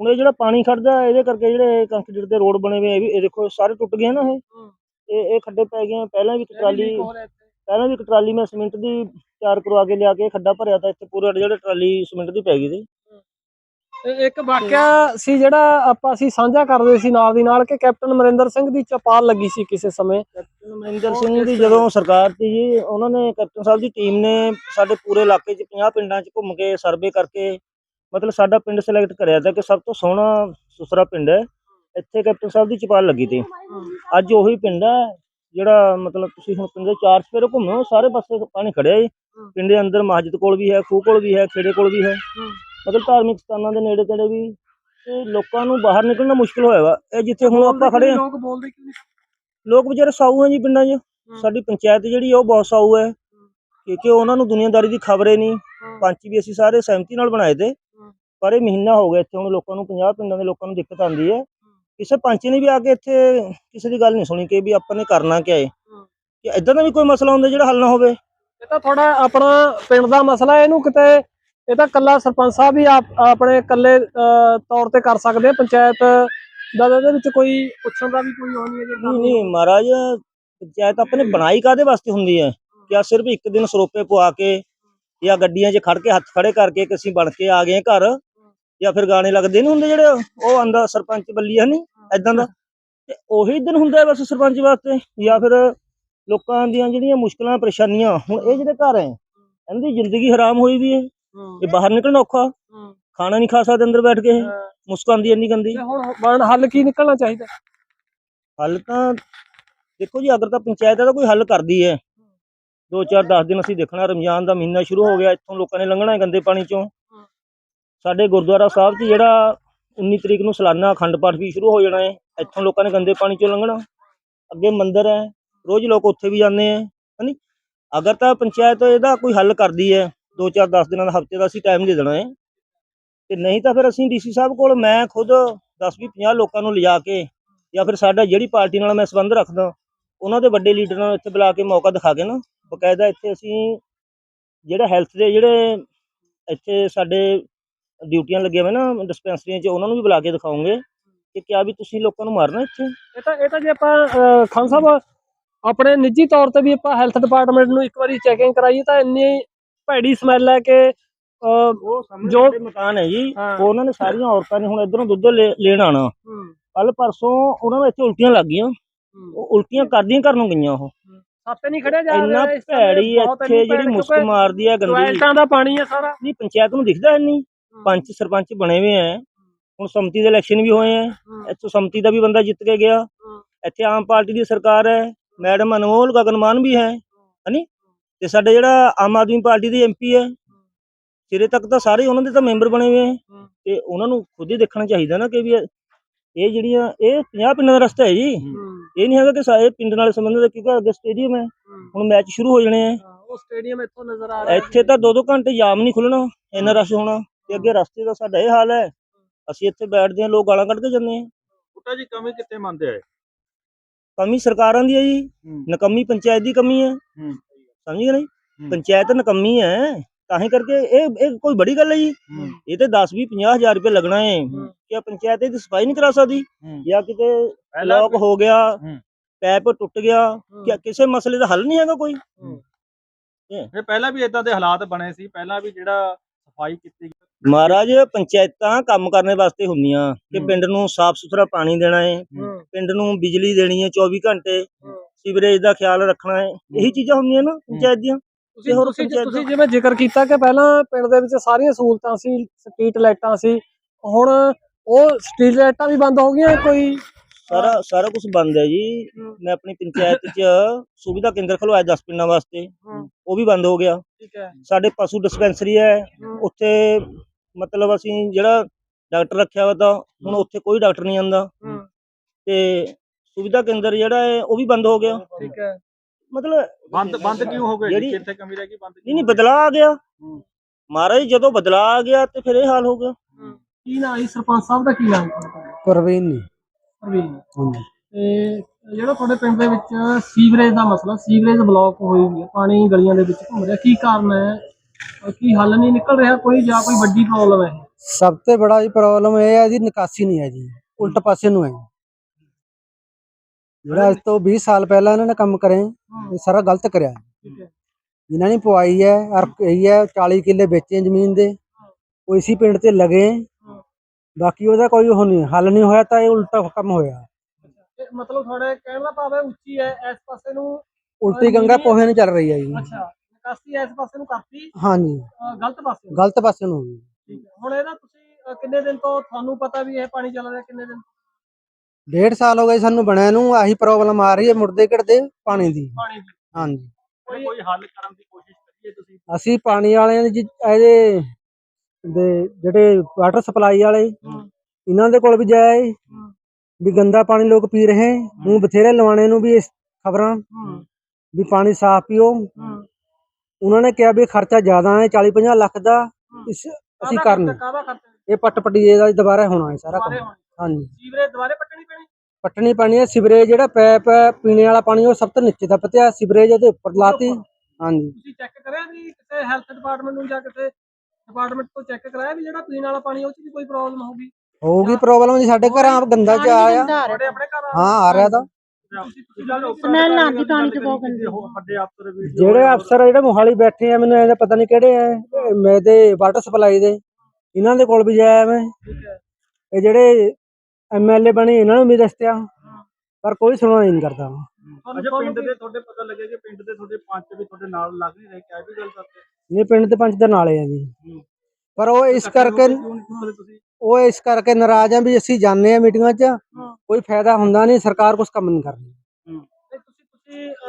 ਹੁਣ ਇਹ ਜਿਹੜਾ ਪਾਣੀ ਖੜਦਾ ਇਹਦੇ ਕਰਕੇ ਜਿਹੜੇ ਕੰਕਰੀਟ ਦੇ ਰੋਡ ਬਣੇ ਹੋਏ ਇਹ ਵੀ ਇਹ ਦੇਖੋ ਸਾਰੇ ਟੁੱਟ ਗਏ ਨਾ ਇਹ। ਇਹ ਇਹ ਖੱਡੇ ਪੈ ਗਏ। ਪਹਿਲਾਂ ਵੀ ਇੱਕ ਟਰਾਲੀ ਪਹਿਲਾਂ ਵੀ ਇੱਕ ਟਰਾਲੀ ਮੈਂ ਸੀਮੈਂਟ ਦੀ ਤਿਆਰ ਕਰਵਾ ਕੇ ਲਿਆ ਕੇ ਖੱਡਾ ਭਰਿਆ ਤਾਂ ਇੱਥੇ ਪੂਰੇ ਜਿਹੜੇ ਟਰਾਲੀ ਸੀਮੈਂਟ ਦੀ ਪੈ ਗਈ ਸੀ। ਇੱਕ ਵਾਕਿਆ ਸੀ ਜਿਹੜਾ ਆਪਾਂ ਅਸੀਂ ਸਾਂਝਾ ਕਰਦੇ ਸੀ ਨਾਲ ਦੀ ਨਾਲ ਕਿ ਕੈਪਟਨ ਅਮਰਿੰਦਰ ਸਿੰਘ ਦੀ ਚਪਾਲ ਲੱਗੀ ਸੀ ਕਿਸੇ ਸਮੇਂ। ਕੈਪਟਨ ਅਮਰਿੰਦਰ ਸਿੰਘ ਦੀ ਜਦੋਂ ਸਰਕਾਰ ਸੀ ਜੀ ਉਹਨਾਂ ਨੇ ਕੈਪਟਨ ਸਾਹਿਬ ਦੀ ਟੀਮ ਨੇ ਸਾਡੇ ਪੂਰੇ ਇਲਾਕੇ 'ਚ 50 ਪਿੰਡਾਂ 'ਚ ਘੁੰਮ ਕੇ ਸਰਵੇ ਕਰਕੇ ਮਤਲਬ ਸਾਡਾ ਪਿੰਡ ਸਿਲੈਕਟ ਕਰਿਆ ਤਾਂ ਕਿ ਸਭ ਤੋਂ ਸੋਹਣਾ ਸੁਸਰਾ ਪਿੰਡ ਹੈ। ਇੱਥੇ ਕੈਪਟਨ ਸਾਹਿਬ ਦੀ ਚਪਾਲ ਲੱਗੀ ਤੀ ਅੱਜ ਉਹੀ ਪਿੰਡ ਹੈ ਜਿਹੜਾ ਮਤਲਬ ਤੁਸੀਂ ਹੁਣ ਪਿੰਡ ਦੇ ਚਾਰ ਸਫੇਰੇ ਘੁੰਮੋ ਸਾਰੇ ਪਾਸੇ ਪਾਣੀ ਖੜਿਆ ਜੀ। ਪਿੰਡ ਦੇ ਅੰਦਰ ਮਸਜਿਦ ਕੋਲ ਵੀ ਹੈ ਖੂਹ ਕੋਲ ਵੀ ਹੈ ਖੇੜੇ ਕੋਲ ਵੀ ਹੈ। ਮਤਲਬ ਧਾਰਮਿਕ ਸਥਾਨਾਂ ਦੇ ਨੇੜੇ ਤੇੜੇ ਵੀ ਤੇ ਲੋਕਾਂ ਨੂੰ ਬਾਹਰ ਨਿਕਲਣਾ ਮੁਸ਼ਕਲ ਹੋਇਆ ਵਾ। ਇਹ ਜਿੱਥੇ ਹੁਣ ਆਪਾਂ ਖੜੇ ਆ ਲੋਕ ਬੋਲਦੇ ਕਿਉਂ ਲੋਕ ਵਿਚਾਰੇ ਸਾਊ ਹੈ ਜੀ ਪਿੰਡਾਂ 'ਚ। ਸਾਡੀ ਪੰਚਾਇਤ ਜਿਹੜੀ ਆ ਉਹ ਬਹੁਤ ਸਾਊ ਹੈ। ਕਿਉਂਕਿ ਉਹਨਾਂ ਨੂੰ ਦੁਨੀਆਦਾਰੀ ਦੀ ਖਬਰ ਹੀ। ਨਹੀਂ ਪੰਚ ਵੀ ਅਸੀਂ ਸਾਰੇ ਸਹਿਮਤੀ ਨਾਲ ਬਣਾਏ ਤੇ। ਪਰ ਇਹ ਮਹੀਨਾ ਹੋ ਗਿਆ ਇੱਥੇ ਹੁਣ ਲੋਕਾਂ ਨੂੰ 50 ਪਿੰਡਾਂ ਦੇ ਲੋਕਾਂ ਨੂੰ ਦਿੱਕਤ ਆਉਂਦੀ ਹੈ। ਕਿਸੇ ਪੰਚ ਨੇ ਵੀ ਆ ਕੇ ਇੱਥੇ ਕਿਸੇ ਦੀ ਗੱਲ ਨਹੀਂ ਸੁਣੀ ਕਿ ਵੀ ਆਪਾਂ ਨੇ ਕਰਨਾ ਕਿਆ ਹੈ। ਕਿ ਇਦਾਂ ਦਾ ਵੀ ਕੋਈ ਮਸਲਾ ਹੁੰਦਾ ਜਿਹੜਾ ਹੱਲ ਨਾ ਹੋਵੇ। ਇਹ ਤਾਂ ਥੋੜਾ ਆਪਣਾ ਪਿੰਡ ਦਾ ਮਸਲਾ ਇਹਨੂੰ ਕਿਤੇ ਇਹ ਤਾਂ ਕੱਲਾ ਸਰਪੰਚ ਸਾਹਿਬ ਹੀ ਆਪਣੇ ਇਕੱਲੇ ਤੌਰ ਤੇ ਕਰ ਸਕਦੇ ਆ, ਪੰਚਾਇਤ ਦਾ ਇਹਦੇ ਵਿੱਚ ਕੋਈ ਪੁੱਛਣ ਦਾ ਵੀ ਕੋਈ ਉਹ ਹੈ ਨਹੀਂ ਨਹੀਂ, ਮਹਾਰਾਜ, ਪੰਚਾਇਤ ਆਪਣੇ ਬਣਾਈ ਕਾਦੇ ਵਾਸਤੇ ਹੁੰਦੀ ਹੈ? ਕਿ ਸਿਰਫ ਇੱਕ ਦਿਨ ਸਰੋਪੇ ਪਵਾ ਕੇ ਜਾਂ ਗੱਡੀਆਂ 'ਚ ਖੜ ਕੇ, ਹੱਥ ਖੜੇ ਕਰਕੇ ਕਿ ਅਸੀਂ ਬਣ ਕੇ ਆ ਗਏ ਘਰ? ਜਾਂ ਫਿਰ ਗਾਣੇ ਲੱਗਦੇ ਨਹੀਂ ਹੁੰਦੇ ਜਿਹੜੇ ਉਹ ਆਂਦਾ ਸਰਪੰਚ ਬੱਲੀਆ ਨਹੀਂ ਐਦਾਂ ਦਾ? ਤੇ ਉਹੀ ਦਿਨ ਹੁੰਦਾ ਬਸ ਸਰਪੰਚ ਵਾਸਤੇ? ਜਾਂ ਫਿਰ ਲੋਕਾਂ ਦੀਆਂ ਜਿਹੜੀਆਂ ਮੁਸ਼ਕਲਾਂ, ਪਰੇਸ਼ਾਨੀਆਂ, ਹੁਣ ਇਹ ਜਿਹੜੇ ਘਰ ਹੈ, ਇਹਨਾਂ ਦੀ ਜ਼ਿੰਦਗੀ ਹਰਾਮ ਹੋਈ ਵੀ ਹੈ। ਇਹ ਬਾਹਰ ਨਿਕਲਣਾ ਔਖਾ। ਖਾਣਾ ਨਹੀਂ ਖਾ ਸਕਦੇ ਅੰਦਰ ਬੈਠ ਕੇ। ਇਹ। ਮੁਸ਼ਕ ਆਉਂਦੀ ਇੰਨੀ ਗੰਦੀ। ਤੇ ਹੁਣ ਬਣ ਹੱਲ ਕੀ ਨਿਕਲਣਾ ਚਾਹੀਦਾ? ਹੱਲ ਤਾਂ ਦੇਖੋ ਜੀ ਅਗਰ ਤਾਂ ਪੰਚਾਇਤ ਇਹਦਾ ਕੋਈ ਹੱਲ ਕਰਦੀ ਹੈ। ਦੋ ਚਾਰ 10 ਦਿਨ ਅਸੀਂ ਦੇਖਣਾ ਰਮਜ਼ਾਨ ਦਾ ਮਹੀਨਾ ਸ਼ੁਰੂ ਹੋ ਗਿਆ ਇੱਥੋਂ ਲੋਕਾਂ ਨੇ ਲੰਘਣਾ ਹੈ ਗੰਦੇ ਪਾਣੀ ਚੋਂ। ਸਾਡੇ ਗੁਰਦੁਆਰਾ ਸਾਹਿਬ 'ਚ ਜਿਹੜਾ 19 ਤਰੀਕ ਨੂੰ ਸਾਲਾਨਾ ਅਖੰਡ ਪਾਠ ਵੀ ਸ਼ੁਰੂ ਹੋ ਜਾਣਾ ਹੈ ਇੱਥੋਂ ਲੋਕਾਂ ਨੇ ਗੰਦੇ ਪਾਣੀ ਚੋਂ ਲੰਘਣਾ। ਅੱਗੇ ਮੰਦਿਰ ਹੈ ਰੋਜ਼ ਲੋਕ ਉੱਥੇ ਵੀ ਜਾਂਦੇ ਹੈ ਹੈਨੀ ਅਗਰ ਤਾਂ ਪੰਚਾਇਤ ਇਹਦਾ ਕੋਈ ਹੱਲ ਕਰਦੀ ਹੈ ਦੋ ਚਾਰ 10 ਦਿਨਾਂ ਦਾ ਹਫ਼ਤੇ ਦਾ ਅਸੀਂ ਟਾਈਮ ਦੇ ਦੇਣਾ ਹੈ। ਤੇ ਨਹੀਂ ਤਾਂ ਫਿਰ ਅਸੀਂ ਡੀਸੀ ਸਾਹਿਬ ਕੋਲ ਮੈਂ ਖੁਦ 10 ਵੀਹ 50 ਲੋਕਾਂ ਨੂੰ ਲਿਜਾ ਕੇ ਜਾਂ ਫਿਰ ਸਾਡਾ ਜਿਹੜੀ ਪਾਰਟੀ ਨਾਲ ਮੈਂ ਸੰਬੰਧ ਰੱਖਦਾ, ਉਹਨਾਂ ਦੇ ਵੱਡੇ ਲੀਡਰ ਨਾਲ ਇੱਥੇ ਬੁਲਾ ਕੇ ਮੌਕਾ ਦਿਖਾ ਕੇ ਨਾ, ਬਕਾਇਦਾ ਇੱਥੇ ਅਸੀਂ ਜਿਹੜਾ ਹੈਲਥ ਦੇ ਜਿਹੜੇ ਇੱਥੇ ਸਾਡੇ ਡਿਊਟੀਆਂ ਲੱਗੀਆਂ ਹੋਏ ਨਾ ਡਿਸਪੈਂਸਰੀਆਂ 'ਚ, ਉਹਨਾਂ ਨੂੰ ਵੀ ਬੁਲਾ ਕੇ ਦਿਖਾਉਂਗੇ ਕਿ ਕਿਆ ਵੀ ਤੁਸੀਂ ਲੋਕਾਂ ਨੂੰ ਮਾਰਨਾ ਇੱਥੇ। ਇਹ ਤਾਂ ਇਹ ਤਾਂ ਜੇ ਆਪਾਂ ਖਾਨ ਸਾਹਿਬ, ਆਪਣੇ ਨਿੱਜੀ ਤੌਰ ਤੇ ਵੀ ਆਪਾਂ ਹੈਲਥ ਡਿਪਾਰਟਮੈਂਟ ਨੂੰ ਇੱਕ ਵਾਰੀ ਚੈਕਿੰਗ ਕਰਾਈਏ ਤਾਂ ਇੰਨੀ ਭੈੜੀ ਸਮੈਲ ਹੈ ਕਿ ਜੋ- ਮਕਾਨ ਹੈ ਜੀ ਉਹਨਾਂ ਨੇ ਸਾਰੀਆਂ ਔਰਤਾਂ ਨੇ ਹੁਣ ਇਧਰੋਂ ਦੁੱਧ ਲੈਣ ਆਣਾ ਕੱਲ ਪਰਸੋਂ ਉਹਨਾਂ ਨੂੰ ਇੱਥੇ ਉਲਟੀਆਂ ਲੱਗ ਗਈਆਂ। ਉਹ ਉਲਟੀਆਂ ਕਰਦੀਆਂ ਘਰ ਨੂੰ ਗਈਆਂ ਉਹ। ਸਾਪੇ ਨਹੀਂ ਖੜਿਆ ਜਾ ਇੰਨਾ ਰਿਹਾ ਸਮੇਂ, ਭੈੜੀ ਇੱਥੇ ਇੰਨੀ ਜਿਹੜੀ ਮੁਸਕ ਮਾਰਦੀ ਆ ਗੰਦੀ। ਟੋਇਲਟਾਂ ਦਾ ਪਾਣੀ ਹੈ ਸਾਰਾ। ਨਹੀਂ ਪੰਚਾਇਤ ਨੂੰ ਦਿਖਦਾ ਨਹੀਂ। ਪੰਚ ਸਰਪੰਚ ਬਣੇ ਹੋਏ ਆ ਹੁਣ ਸੰਮਤੀ ਦੇ ਇਲੈਕਸ਼ਨ ਵੀ ਹੋਏ ਆ ਇੱਥੋਂ ਸੰਮਤੀ ਦਾ ਵੀ ਬੰਦਾ ਜਿੱਤ ਕੇ ਗਿਆ। ਇੱਥੇ ਆਮ ਪਾਰਟੀ ਦੀ ਸਰਕਾਰ ਹੈ। ਮੈਡਮ ਅਨਮੋਲ ਗਗਨਮਾਨ ਵੀ ਹੈ। ਹਨੀ ਤੇ ਸਾਡੇ ਜਿਹੜਾ ਆਮ ਆਦਮੀ ਪਾਰਟੀ ਦੇ ਐਮਪੀ ਹੈ ਸਿਰੇ ਤੱਕ ਤਾਂ ਸਾਰੇ ਉਹਨਾਂ ਦੇ ਤਾਂ ਮੈਂਬਰ ਬਣੇ ਹੋਏ ਆ। ਤੇ ਉਹਨਾਂ ਨੂੰ ਖੁਦ ਹੀ ਦੇਖਣਾ ਚਾਹੀਦਾ ਨਾ ਕਿ ਵੀ ਇਹ ਜਿਹੜੀਆਂ ਇਹ 50 ਪਿੰਡਾਂ ਦਾ ਰਸਤਾ ਹੈ ਜੀ। ਇਹ ਨਹੀਂ ਹੈਗਾ ਕਿ ਸਾਰੇ ਪਿੰਡ ਨਾਲ ਸੰਬੰਧਿਤ ਕਿਉਂਕਿ ਅੱਗੇ ਸਟੇਡੀਅਮ ਹੈ। ਹੁਣ ਮੈਚ ਸ਼ੁਰੂ ਹੋ ਜਾਣੇ ਆ। ਉਹ ਸਟੇਡੀਅਮ ਇੱਥੋਂ ਨਜ਼ਰ ਆ ਰਿਹਾ ਇੱਥੇ ਤਾਂ 2-2 ਘੰਟੇ ਜਾਮ ਨਹੀਂ ਖੁੱਲਣਾ ਇੰਨਾ ਰਸ਼ ਹੋਣਾ। ਤੇ ਅੱਗੇ ਰਸਤੇ ਦਾ ਸਾਡਾ ਇਹ ਹਾਲ ਹੈ ਅਸੀਂ ਇੱਥੇ ਬੈਠਦੇ ਹਾਂ ਲੋਕ ਗਾਲਾਂ ਕੱਢ ਕੇ ਜਾਂਦੇ ਆ। ਬੁੱਟਾ ਜੀ ਕਮੀ ਕਿੱਥੇ ਮੰਨਦੇ ਆ? ਕਮੀ ਸਰਕਾਰਾਂ ਦੀ ਹੈ ਜੀ। ਹੂੰ। ਨਕਮੀ ਪੰਚਾਇਤ ਦੀ ਕਮੀ ਹੈ। ਹੂੰ। ਸਮਝ ਗਏ ਨਹੀਂ। ਪੰਚਾਇਤ ਨਕਮੀ ਹੈ ਤਾਂ ਹੀ ਕਰਕੇ ਇਹ ਇਹ ਕੋਈ ਬੜੀ ਗੱਲ ਹੈ ਜੀ। ਇਹ ਤੇ 10 20 50 ਹਜ਼ਾਰ ਰੁਪਏ ਲੱਗਣਾ ਹੈ। ਕਿ ਪੰਚਾਇਤ ਇਹਦੀ ਸਫ਼ਾਈ ਨਹੀਂ ਕਰਾ ਸਕਦੀ। ਜਾਂ ਕਿਤੇ ਲੋਕ ਹੋ ਗਿਆ। ਪੈਪ ਟੁੱਟ ਗਿਆ ਕਿ ਕਿਸੇ ਮਸਲੇ ਦਾ ਹੱਲ ਨਹੀਂ ਹੈਗਾ ਕੋਈ? ਇਹ ਪਹਿਲਾਂ ਵੀ ਇਦਾਂ ਦੇ ਹਾਲਾਤ ਬਣੇ ਸੀ ਪਹਿਲਾਂ ਵੀ ਜਿਹੜਾ ਸਫ਼ਾਈ ਕੀਤੀ ਮਹਾਰਾਜ ਪੰਚਾਇਤਾਂ ਕੰਮ ਕਰਨ ਵਾਸਤੇ ਹੁੰਦੀਆਂ। ਕਿ। ਪਿੰਡ ਨੂੰ ਸਾਫ਼ ਸੁਥਰਾ ਪਾਣੀ ਦੇਣਾ ਹੈ। ਪਿੰਡ ਨੂੰ ਬਿਜਲੀ ਦੇਣੀ ਹੈ 24 ਘੰਟੇ। ਸੀਵਰੇਜ ਦਾ ਖਿਆਲ ਰੱਖਣਾ ਹੈ। ਇਹੀ ਚੀਜ਼ਾਂ ਹੁੰਦੀਆਂ ਨਾ ਪੰਚਾਇਤ ਦੀਆਂ ਤੁਸੀਂ ਹੋਰ ਤੁਸੀਂ ਜਿਵੇਂ ਜ਼ਿਕਰ ਕੀਤਾ ਕਿ ਪਹਿਲਾਂ ਪਿੰਡ ਦੇ ਵਿੱਚ ਸਾਰੀਆਂ ਸਹੂਲਤਾਂ ਸੀ ਸਟਰੀਟ ਲਾਈਟਾਂ ਸੀ ਹੁਣ ਉਹ ਸਟਰੀਟ ਲਾਈਟਾਂ ਵੀ ਬੰਦ ਹੋ ਗਈਆਂ ਕੋਈ? ਸਾਰਾ ਸਾਰਾ ਕੁਝ ਬੰਦ ਹੈ ਜੀ। ਮੈਂ ਆਪਣੀ ਪੰਚਾਇਤ 'ਚ ਸੁਵਿਧਾ ਕੇਂਦਰ ਖਲਵਾਇਆ 10 ਪਿੰਡਾਂ ਵਾਸਤੇ। ਉਹ ਵੀ ਬੰਦ ਹੋ ਗਿਆ। ਠੀਕ ਹੈ। ਸਾਡੇ ਪਸ਼ੂ ਡਿਸਪੈਂਸਰੀ ਹੈ। ਉੱਥੇ ਮਤਲਬ ਅਸੀਂ ਜਿਹੜਾ ਡਾਕਟਰ ਰੱਖਿਆ ਵਾ ਤਾਂ ਹੁਣ ਉੱਥੇ ਕੋਈ ਡਾਕਟਰ ਨਹੀਂ ਆਂਦਾ ਤੇ ਸੁਵਿਧਾ ਕੇਂਦਰ ਜਿਹੜਾ ਹੈ ਉਹ ਵੀ ਬੰਦ ਹੋ ਗਿਆ। ਠੀਕ ਹੈ। ਮਤਲਬ ਬੰਦ ਬੰਦ ਕਿਉਂ ਹੋ ਗਏ ਜਿਹੜੀ- ਕਮੀ ਰਹਿ ਗਈ ਬੰਦ ਨਹੀਂ ਨਹੀਂ ਬਦਲਾ ਆ ਗਿਆ। ਮਹਾਰਾਜ ਜਦੋਂ ਬਦਲਾ ਆ ਗਿਆ ਤੇ ਫਿਰ ਇਹ ਹਾਲ ਹੋ ਗਿਆ। ਕੀ ਨਾਂ ਹੈ ਸਰਪੰਚ ਸਾਹਿਬ ਦਾ ਕੀ ਨਾਮ? ਹੈ ਕਰਵੇਨ ਨਹੀਂ ਪ੍ਰਵੀਨ। ਹਾਂਜੀ। ਤੇ ਜਿਹੜਾ ਤੁਹਾਡੇ ਪਿੰਡ ਦੇ ਵਿੱਚ ਸੀਵਰੇਜ ਦਾ ਮਸਲਾ ਸੀਵਰੇਜ ਬਲੌਕ ਹੋਈ ਹੋਈ ਹੈ ਪਾਣੀ ਗਲੀਆਂ ਦੇ ਵਿੱਚ ਘੁੰਮ ਰਿਹਾ ਕੀ ਕਾਰਨ ਹੈ? ਕੀ ਹੱਲ ਨਹੀਂ ਨਿਕਲ ਰਿਹਾ ਕੋਈ ਜਾਂ ਕੋਈ ਵੱਡੀ ਪ੍ਰੋਬਲਮ ਹੈ ਸਭ ਤੋਂ ਬੜਾ ਜੀ ਪ੍ਰੋਬਲਮ ਇਹ ਹੈ ਜੀ ਨਿਕਾਸੀ ਨਹੀਂ ਹੈ ਜੀ ਉਲਟ ਪਾਸੇ ਨੂੰ ਹੈ ਜੀ। ਜਿਹੜਾ ਅੱਜ ਤੋਂ 20 ਸਾਲ ਪਹਿਲਾਂ ਇਹਨਾਂ ਨੇ ਕੰਮ ਕਰੇ ਇਹ ਸਾਰਾ ਗਲਤ ਕਰਿਆ। ਜਿਨ੍ਹਾਂ ਨੇ ਪਵਾਈ ਹੈ ਅਰ ਕਹੀ ਹੈ 40 ਕਿੱਲੇ ਵੇਚੇ ਜ਼ਮੀਨ ਦੇ। ਉਹ ਇਸੀ ਪਿੰਡ ਤੇ ਲਗੇ। ਬਾਕੀ ਉਹਦਾ ਕੋਈ ਉਹ ਨਹੀਂ ਹੱਲ ਨਹੀਂ ਹੋਇਆ ਤਾਂ ਇਹ ਉਲਟਾ ਕੰਮ ਹੋਇਆ। ਇਹ ਮਤਲਬ ਤੁਹਾਡੇ ਕਹਿਣ ਦਾ ਭਾਵ ਹੈ ਉੱਚੀ ਹੈ ਇਸ ਪਾਸੇ ਨੂੰ ਉਲਟੀ ਗੰਗਾ ਪੋਹੇ ਨੂੰ ਚੱਲ ਰਹੀ ਹੈ ਜੀ। ਅੱਛਾ ਨਿਕਾਸੀ ਇਸ ਪਾਸੇ ਨੂੰ ਕਰਤੀ ਹਾਂਜੀ। ਗਲਤ ਪਾਸੇ। ਗਲਤ ਪਾਸੇ ਨੂੰ ਹੁਣ ਇਹਦਾ ਤੁਸੀਂ ਕਿੰਨੇ ਦਿਨ ਤੋਂ ਤੁਹਾਨੂੰ ਪਤਾ ਵੀ ਇਹ ਪਾਣੀ ਚੱਲ ਰਿਹਾ ਕਿੰਨੇ ਦਿਨ? ਡੇਢ ਸਾਲ ਹੋ ਗਏ ਸਾਨੂੰ ਬਣਿਆ ਨੂੰ ਆਹੀ ਪ੍ਰੋਬਲਮ ਆ ਰਹੀ ਹੈ ਮੁਰਦੇ ਘੜਦੇ ਪਾਣੀ ਦੀ। ਪਾਣੀ ਦੀ। ਹਾਂਜੀ। ਕੋਈ ਕੋਈ ਹੱਲ ਕਰਨ ਦੀ ਕੋਸ਼ਿਸ਼ ਕਰੀਏ ਤੁਸੀਂ। ਅਸੀਂ ਪਾਣੀ ਵਾਲਿਆਂ ਦੇ ਇਹਦੇ ਦੇ ਜਿਹੜੇ ਵਾਟਰ ਸਪਲਾਈ ਵਾਲੇ ਇਹਨਾਂ ਦੇ ਕੋਲ ਵੀ ਜਾਏ ਵੀ ਗੰਦਾ ਪਾਣੀ ਲੋਕ ਪੀ ਰਹੇ ਮੂੰਹ ਬਥੇਰੇ ਲਵਾਣੇ ਨੂੰ ਵੀ ਇਸ ਖਬਰਾਂ। ਵੀ ਪਾਣੀ ਸਾਫ਼ ਪੀਓ। ਉਹਨਾਂ ਨੇ ਕਿਹਾ ਵੀ ਖਰਚਾ ਜ਼ਿਆਦਾ ਹੈ 40 50 ਲੱਖ ਦਾ ਇਸ ਅਸੀਂ ਕਰਨ। ਕਾਹਦਾ ਖਰਚਾ? ਇਹ ਪੱਟ ਪਟੀਏ ਦਾ ਦੁਬਾਰਾ ਹੋਣਾ ਹੈ ਸਾਰਾ ਕੰਮ। ਹਾਂਜੀ। ਸੀਵਰੇਜ ਦੁਬਾਰੇ ਪੱਟਣੀ ਪੈਣੀ? ਪੱਟਣੀ ਪੈਣੀ ਹੈ। ਸਿਵਰੇਜ ਜਿਹੜਾ ਪੈਪ ਹੈ ਪੀਣੇ ਵਾਲਾ ਪਾਣੀ ਉਹ ਸਭ ਤੋਂ ਨੀਚੇ ਦਾ ਪਤਿਆ ਸਿਵਰੇਜ ਉਹਦੇ ਉੱਪਰ ਲਾਤੀ। ਹਾਂਜੀ। ਤੁਸੀਂ ਚੈੱਕ ਕਰਿਆ ਵੀ ਕਿਸੇ ਹੈਲਥ ਡਿਪਾਰਟਮੈਂਟ ਨੂੰ ਜਾਂ ਕਿਸੇ ਡਿਪਾਰਟਮੈਂਟ ਤੋਂ ਚੈੱਕ ਕਰਾਇਆ ਵੀ ਜਿਹੜਾ ਪੀਣ ਵਾਲਾ ਪਾਣੀ ਉਹ ਚ ਵੀ ਕੋਈ ਪ੍ਰੋਬਲਮ ਹੋਊਗੀ? ਹੋਊਗੀ ਪ੍ਰੋਬਲਮ ਜੀ ਸਾਡੇ ਘਰ ਆਪ ਗੰਦਾ ਚ ਆਇਆ ਤੁਹਾਡੇ ਆਪਣੇ ਘਰ ਹਾਂ ਆ ਰਿਹਾ ਤਾਂ। ਤੁਸੀਂ ਤੁਸੀਂ ਗੱਲ ਸਮੈਲ ਆਉਂਦੀ ਪਾਣੀ ਤੋਂ ਬਹੁਤ ਗੰਦੀ। ਵੱਡੇ ਅਫਸਰ ਵੀ ਜਿਹੜੇ ਅਫਸਰ ਜਿਹੜੇ ਮੋਹਾਲੀ ਬੈਠੇ ਆ ਮੈਨੂੰ ਇਹਦਾ ਪਤਾ ਨਹੀਂ ਕਿਹੜੇ ਆ। ਇਹ ਮੈਂ ਤੇ ਵਾਟਰ ਸਪਲਾਈ ਦੇ। ਇਹਨਾਂ ਦੇ ਕੋਲ ਵੀ ਜਾਇਆ ਮੈਂ। ਇਹ ਜਿਹੜੇ ਐਮਐਲਏ ਬਣੇ ਇਹਨਾਂ ਨੂੰ ਵੀ ਦੱਸਿਆ। ਪਰ ਕੋਈ ਸੁਣਵਾਈ ਨਹੀਂ ਕਰਦਾ ਅੱਛਾ ਪਿੰਡ ਦੇ ਤੁਹਾਡੇ ਪਤਾ ਲੱਗਿਆ ਕਿ ਪਿੰਡ ਦੇ ਤੁਹਾਡੇ ਪੰਚ ਵੀ ਤੁਹਾਡੇ ਨਾਲ ਲੱਗ ਨਹੀਂ ਰਹੇ ਕਿਆ ਵੀ ਗੱਲ ਕਰਦੇ? ਇਹ ਪਿੰਡ ਦੇ ਪੰਚ ਦੇ ਨਾਲੇ ਆ ਜੀ। ਪਰ ਉਹ ਇਸ ਕਰਕੇ ਉਹ ਇਸ ਕਰਕੇ ਨਾਰਾਜ਼ ਆ ਵੀ ਅਸੀਂ ਜਾਂਦੇ ਆ ਮੀਟਿੰਗਾਂ 'ਚ। ਕੋਈ ਫਾਇਦਾ ਹੁੰਦਾ ਨਹੀਂ ਸਰਕਾਰ ਕੁਝ ਕੰਮ ਨਹੀਂ ਕਰਦੀ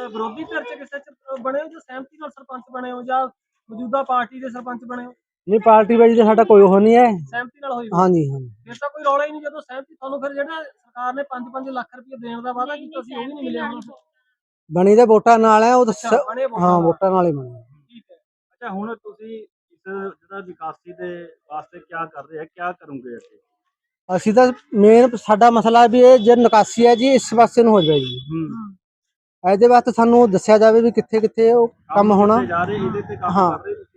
ਵਿਰੋਧੀ ਧਿਰ ਚ ਕਿਸੇ ਚ ਬਣੇ ਹੋ ਜਾਂ ਸਹਿਮਤੀ ਨਾਲ ਸਰਪੰਚ ਬਣੇ ਹੋ ਜਾਂ ਮੌਜੂਦਾ ਪਾਰਟੀ ਦੇ ਸਰਪੰਚ ਬਣੇ ਹੋ? ਨਹੀਂ ਪਾਰਟੀ ਦਾ ਸਾਡਾ ਕੋਈ ਉਹ ਨਹੀਂ ਹੈ। ਸਹਿਮਤੀ ਨਾਲ ਹੋਈ ਹੋਈ। ਹਾਂਜੀ ਹਾਂਜੀ। ਫਿਰ ਤਾਂ ਕੋਈ ਰੌਲਾ ਹੀ ਨਹੀਂ ਜਦੋਂ ਸਹਿਮਤੀ ਤੁਹਾਨੂੰ ਫਿਰ ਜਿਹੜਾ ਸਰਕਾਰ ਨੇ 5-5 ਲੱਖ ਰੁਪਏ ਦੇਣ ਦਾ ਵਾਅਦਾ ਕੀਤਾ ਸੀ ਉਹ ਵੀ ਨਹੀਂ ਮਿਲਿਆ ਹੁਣ ਬਣੀ ਦੇ ਵੋਟਾਂ ਨਾਲ ਹੈ ਉਹ ਤਾਂ ਅੱਛਾ ਸ- ਬਣੇ ਵੋਟਾਂ ਹਾਂ। ਵੋਟਾਂ ਨਾਲ ਹੀ ਬਣੀ। ਠੀਕ ਹੈ। ਅੱਛਾ ਹੁਣ ਤੁਸੀਂ ਇਸ ਜਿਹੜਾ ਵਿਕਾਸੀ ਦੇ ਵਾਸਤੇ ਕੀ ਕਰ ਰਹੇ ਆ ਕੀ ਕਰੋਗੇ ਅੱਗੇ? ਅਸੀਂ ਤਾਂ ਮੇਨ ਸਾਡਾ ਮਸਲਾ ਵੀ ਇਹ ਜੇ ਨਿਕਾਸੀ ਹੈ ਜੀ ਇਸ ਪਾਸੇ ਨੂੰ ਹੋ ਜਾਵੇ ਜੀ। ਇਹਦੇ ਵਾਸਤੇ ਸਾਨੂੰ ਦੱਸਿਆ ਜਾਵੇ ਵੀ ਕਿੱਥੇ ਕਿੱਥੇ ਉਹ ਕੰਮ ਹੋਣਾ। ਕੀਤੇ ਜਾ ਰਹੇ ਇਹਦੇ ਤੇ ਕੰਮ ਹਾਂ। ਕਰ ਰਹੇ ਤੁਸੀਂ। ਜੋ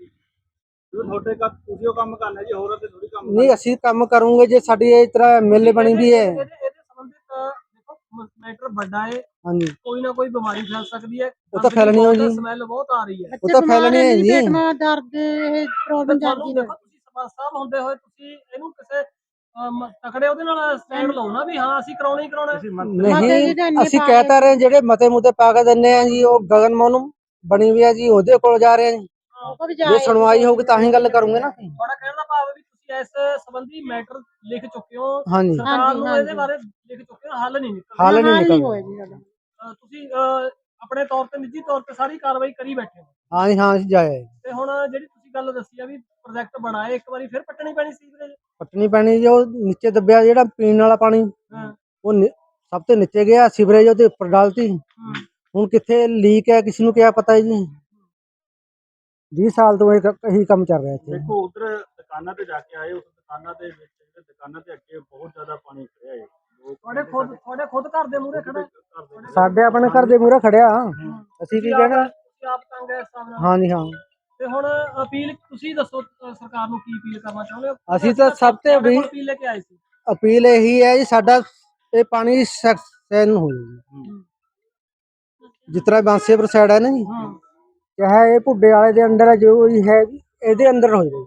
ਤੁਹਾਡੇ ਕੰਮ ਤੁਸੀਂ ਉਹ ਕੰਮ ਕਰਨਾ ਜੀ ਹੋਰਾਂ ਤੇ ਥੋੜੀ ਕੰਮ ਨਹੀਂ ਅਸੀਂ ਕੰਮ ਕਰੂਗੇ ਜੇ ਸਾਡੀ ਇਹ ਤਰ੍ਹਾਂ ਐਮਐਲਏ ਬਣੀ ਵੀ ਹੈ। ਇਹਦੇ ਇਹਦੇ ਸੰਬੰਧਿਤ ਅਹ, ਦੇਖੋ ਮੈਟਰ ਵੱਡਾ ਹੈ ਹਾਂਜੀ। ਕੋਈ ਨਾ ਕੋਈ ਬਿਮਾਰੀ ਫੈਲ ਸਕਦੀ ਹੈ। ਉਹ ਤਾਂ ਫੈਲਣੀ ਹੋ ਜੀ। ਸਮੈਲ ਬਹੁਤ ਆ ਰਹੀ ਹੈ। ਉਹ ਤਾਂ ਫੈਲਣੀ ਹੈ ਜੀ। ਦਰਦ ਇਹ ਪ੍ਰੋਬਲਮ ਤੁਹਾਨੂੰ ਦੇਖੋ ਤੁਸੀਂ ਸਾਹਿਬ ਹੁੰਦੇ ਹੋਏ ਤੁਸੀਂ ਇਹਨੂੰ ਕਿਸੇ ਤਕੜੇ ਉਹਦੇ ਨਾਲ ਸਟੈਂਡ ਲਾਉਣਾ ਵੀ ਹਾਂ ਅਸੀਂ ਕਰਾਉਣਾ ਹੀ ਕਰਾਉਣਾ। ਹੈ। ਨਹੀਂ ਅਸੀਂ ਕਹਿਤਾ ਰਹੇ ਜਿਹੜੇ ਮਤੇ ਮੁਤੇ ਪਾ ਕੇ ਦਿੰਨੇ ਆ ਜੀ ਉਹ ਗਗਨ ਮੋਹਨ ਬਣੀ ਹੋਈ ਆ ਜੀ ਉਹਦੇ ਕੋਲ ਜਾ ਰਹੇ ਆ ਜੀ। ਜੇ ਸੁਣਵਾਈ ਹੋਊਗੀ ਤਾਂ ਹੀ ਗੱਲ ਕਰੂੰਗੇ ਨਾ। ਅਸੀਂ। ਤੁਹਾਡਾ ਕਹਿਣ ਦਾ ਭਾਵ ਹੈ ਵੀ ਤੁਸੀਂ ਇਸ ਸੰਬੰਧੀ ਮੈਟਰ ਲਿਖ ਚੁੱਕੇ ਹੋ। ਹਾਂਜੀ। ਸਰਕਾਰ ਨੂੰ ਇਹਦੇ ਬਾਰੇ ਲਿਖ ਚੁੱਕੇ ਹੋ ਹੱਲ ਨਹੀਂ ਨਿਕਲ ਹੱਲ ਨਹੀਂ ਨਿਕਲਦਾ। ਅ, ਤੁਸੀਂ ਅ, ਆਪਣੇ ਤੌਰ ਤੇ ਨਿੱਜੀ ਤੌਰ ਤੇ ਸਾਰੀ ਕਾਰਵਾਈ ਕਰੀ ਬੈਠੇ ਹੋ। ਹਾਂ ਜੀ ਹਾਂ ਅਸੀਂ ਜਾਏ ਤੇ ਹੁਣ ਜਿਹੜੀ ਤੁਸੀਂ ਗੱਲ ਦੱਸੀ ਆ ਵੀ ਪ੍ਰੋਜੈਕਟ ਬਣਾਏ ਇੱਕ ਵਾਰੀ ਫਿਰ ਪੱਟਣੀ ਪੈਣੀ ਸੀਵਰੇਜ ਪੱਟਣੀ ਪੈਣੀ ਜੋ ਨੀਚੇ ਦੱਬਿਆ ਜਿਹੜਾ ਪੀਣ ਵਾਲਾ ਪਾਣੀ ਹਾਂ। ਉਹ ਨੀ- ਸਭ ਤੋਂ ਨੀਚੇ ਗਿਆ ਸੀਵਰੇਜ ਉਹਦੇ ਉੱਪਰ ਡਾਲਤੀ। ਹੁਣ ਕਿੱਥੇ ਲੀਕ ਹੈ ਕਿਸ ਨੂੰ ਕਿਆ ਪਤਾ ਹੈ ਜੀ? 20 ਸਾਲ ਤੋਂ ਇਹ ਕ- ਇਹੀ ਕੰਮ ਚੱਲ ਰਿਹਾ ਇੱਥੇ। ਦੇਖੋ ਉਧਰ ਦੁਕਾਨਾਂ ਤੇ ਜਾ ਕੇ ਆਏ ਉਸ ਦੁਕਾਨਾਂ ਦੇ ਵਿੱਚ ਜਿਹੜੇ ਦੁਕਾਨਾਂ ਦੇ ਅੱਗੇ ਬਹੁਤ ਜ਼ਿਆਦਾ ਪਾਣੀ ਖੜਿਆ ਹੈ। ਤੁਹਾਡੇ ਖੁਦ ਤੁਹਾਡੇ ਖੁਦ ਘਰ ਦੇ ਮੂਹਰੇ ਖੜਾ। ਸਾਡੇ ਆਪਣੇ ਘਰ ਦੇ ਮੂਹਰੇ ਖੜਿਆ ਅਸੀਂ ਕੀ ਕਹਿਣਾ? ਆਪ- ਤੰਗ ਹੈ ਇਸ ਹਿਸਾਬ ਨਾਲ? ਹਾਂ। ਤੇ ਹੁਣ ਅਪੀਲ ਤੁਸੀਂ ਦੱਸੋ ਅ, ਸਰਕਾਰ ਨੂੰ ਕੀ ਅਪੀਲ ਕਰਨਾ ਚਾਹੁੰਦੇ ਹੋ? ਅਸੀਂ ਤਾਂ ਸਭ ਤੇ ਤੁਹਾਡੇ ਕੋਲ ਵੀ- ਅਪੀਲ ਲੈ ਕੇ ਆਏ ਸੀ। ਅਪੀਲ ਇਹੀ ਹੈ ਜੀ ਸਾਡਾ ਇਹ ਪਾਣੀ ਸੈਨ ਹੋ ਜੀ ਜਿਤਨਾ ਬਾਂਸੇਪੁਰ ਸਾਈਡ ਹੈ ਨਾ ਜੀ। ਚਾਹੇ ਇਹ ਭੁੱਡੇ ਵਾਲੇ ਦੇ ਅੰਦਰ ਹੈ ਜੋ ਵੀ ਹੈ ਇਹਦੇ ਅੰਦਰ ਹੋ ਜਾਵੇ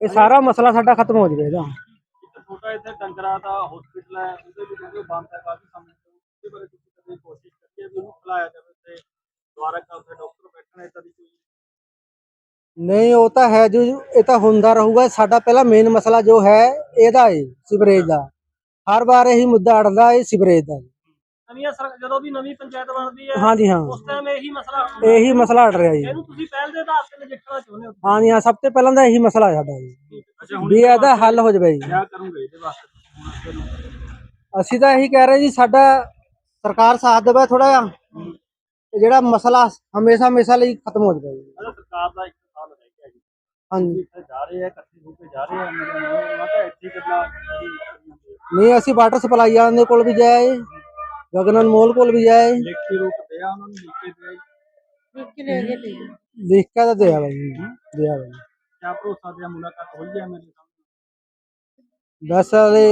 ਇਹ ਸਾਰਾ ਮਸਲਾ ਸਾਡਾ ਖਤਮ ਹੋ ਜਾਵੇ ਇਹਦਾ। ਇੱਕ ਛੋਟਾ ਇੱਥੇ ਡੰਗਰਾ ਦਾ ਹਸਪੀਟਲ ਹੈ ਉਹਦੇ ਵੀ ਕਿਉਂਕਿ ਬੰਦ ਹੈ ਕਾਫੀ ਸਮੇਂ ਤੋਂ। ਉਹਦੇ ਬਾਰੇ ਤੁਸੀਂ ਕਦੇ ਕੋਸ਼ਿਸ਼ ਕਰੀਏ ਵੀ ਉਹਨੂੰ ਖੁਲਾਇਆ ਜਾਵੇ ਤੇ ਦੁਬਾਰਾ ਕੱਲ ਤੇ ਡਾਕਟਰ ਬੈਠਣ ਏਦਾਂ ਦੀ ਕੋਈ ਨਹੀਂ ਉਹ ਤਾਂ ਹੈ ਜੋ ਇਹ ਤਾਂ ਹੁੰਦਾ ਰਹੂਗਾ। ਸਾਡਾ ਪਹਿਲਾ ਮੇਨ ਮਸਲਾ ਜੋ ਹੈ ਇਹਦਾ ਹੈ ਸੀਵਰੇਜ ਦਾ। ਹਰ ਵਾਰ ਇਹੀ ਮੁੱਦਾ ਅੜਦਾ ਹੈ ਸੀਵਰੇਜ ਦਾ ਨਵੀਆਂ ਸਰ- ਜਦੋਂ ਵੀ ਨਵੀਂ ਪੰਚਾਇਤ ਬਣਦੀ ਹੈ ਹਾਂਜੀ ਹਾਂ। ਉਸ ਟਾਈਮ ਇਹੀ ਮਸਲਾ ਹੁੰਦਾ। ਇਹੀ ਮਸਲਾ ਅੜ ਰਿਹਾ ਜੀ। ਇਹਨੂੰ ਤੁਸੀਂ ਪਹਿਲ ਦੇ ਆਧਾਰ ਤੇ ਨਜਿੱਠਣਾ ਚਾਹੁੰਦੇ ਹੋ? ਹਾਂਜੀ ਹਾਂ ਸਭ ਤੋਂ ਪਹਿਲਾਂ ਤਾਂ ਇਹੀ ਮਸਲਾ ਹੈ ਸਾਡਾ ਜੀ। ਅੱਛਾ ਹੁਣ ਵੀ ਇਹਦਾ ਹੱਲ ਹੋ ਜਾਵੇ ਜੀ। ਕਿਆ ਕਰੂੰਗੇ ਇਹਦੇ ਵਾਸਤੇ? ਹੁਣ ਅੱਗੇ ਨੂੰ ਅਸੀਂ ਤਾਂ ਇਹੀ ਕਹਿ ਰਹੇ ਜੀ ਸਾਡਾ ਸਰਕਾਰ ਸਾਥ ਦੇਵੇ ਥੋੜਾ ਜਿਹਾ। ਇਹ ਜਿਹੜਾ ਮਸਲਾ ਹਮੇਸ਼ਾ ਹਮੇਸ਼ਾ ਲਈ ਖਤਮ ਹੋ ਜਾਵੇ ਜੀ। ਅਗਰ ਸਰਕਾਰ ਦਾ ਇੱਕ ਸਾਲ ਰਹਿ ਗਿਆ ਜੀ। ਹਾਂਜੀ। ਇੱਥੇ ਜਾ ਰਹੇ ਆ ਇਕੱਠੇ ਹੋ ਕੇ ਜਾ ਰਹੇ ਆ। ਮੇਰੇ ਨਾਲ ਮੈਂ ਕਿਹਾ ਇੱਥੇ ਕਿੰਨਾ ਨਹੀਂ ਅਸੀਂ ਵਾਟਰ ਸਪਲਾਈ ਵਾਲਿਆਂ ਦੇ ਕੋਲ ਵੀ ਜਾਏ ਗਗਨ ਅਨਮੋਲ ਕੋਲ ਵੀ ਜਾਏ ਲਿਖਤੀ ਰੂਪ ਦਿਆ ਉਹਨਾਂ ਨੂੰ ਲਿਖ ਕੇ ਜੀ। ਕੇ ਹੈ ਸਾਹਮਣੇ? ਬਸ ਵਾਲੇ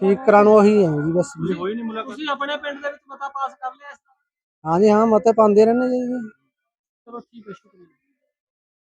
ਠੀਕ ਕਰਾਉਣ ਉਹੀ ਹੈ ਜੀ ਬਸ। ਜੇ ਹੋਈ ਨਹੀਂ ਮੁਲਾਕਾਤ? ਤੁਸੀਂ ਆਪਣੇ ਪਿੰਡ ਦੇ ਵਿੱਚ ਮਤਾ ਪਾਸ ਕਰ ਲਿਆ ਦਾ ਹਾਂਜੀ ਹਾਂ ਮਤੇ ਪਾਉਂਦੇ ਰਹਿੰਦੇ ਜੀ। ਚਲੋ ਠੀਕ ਹੈ ਸ਼ੁਕਰੀਆ।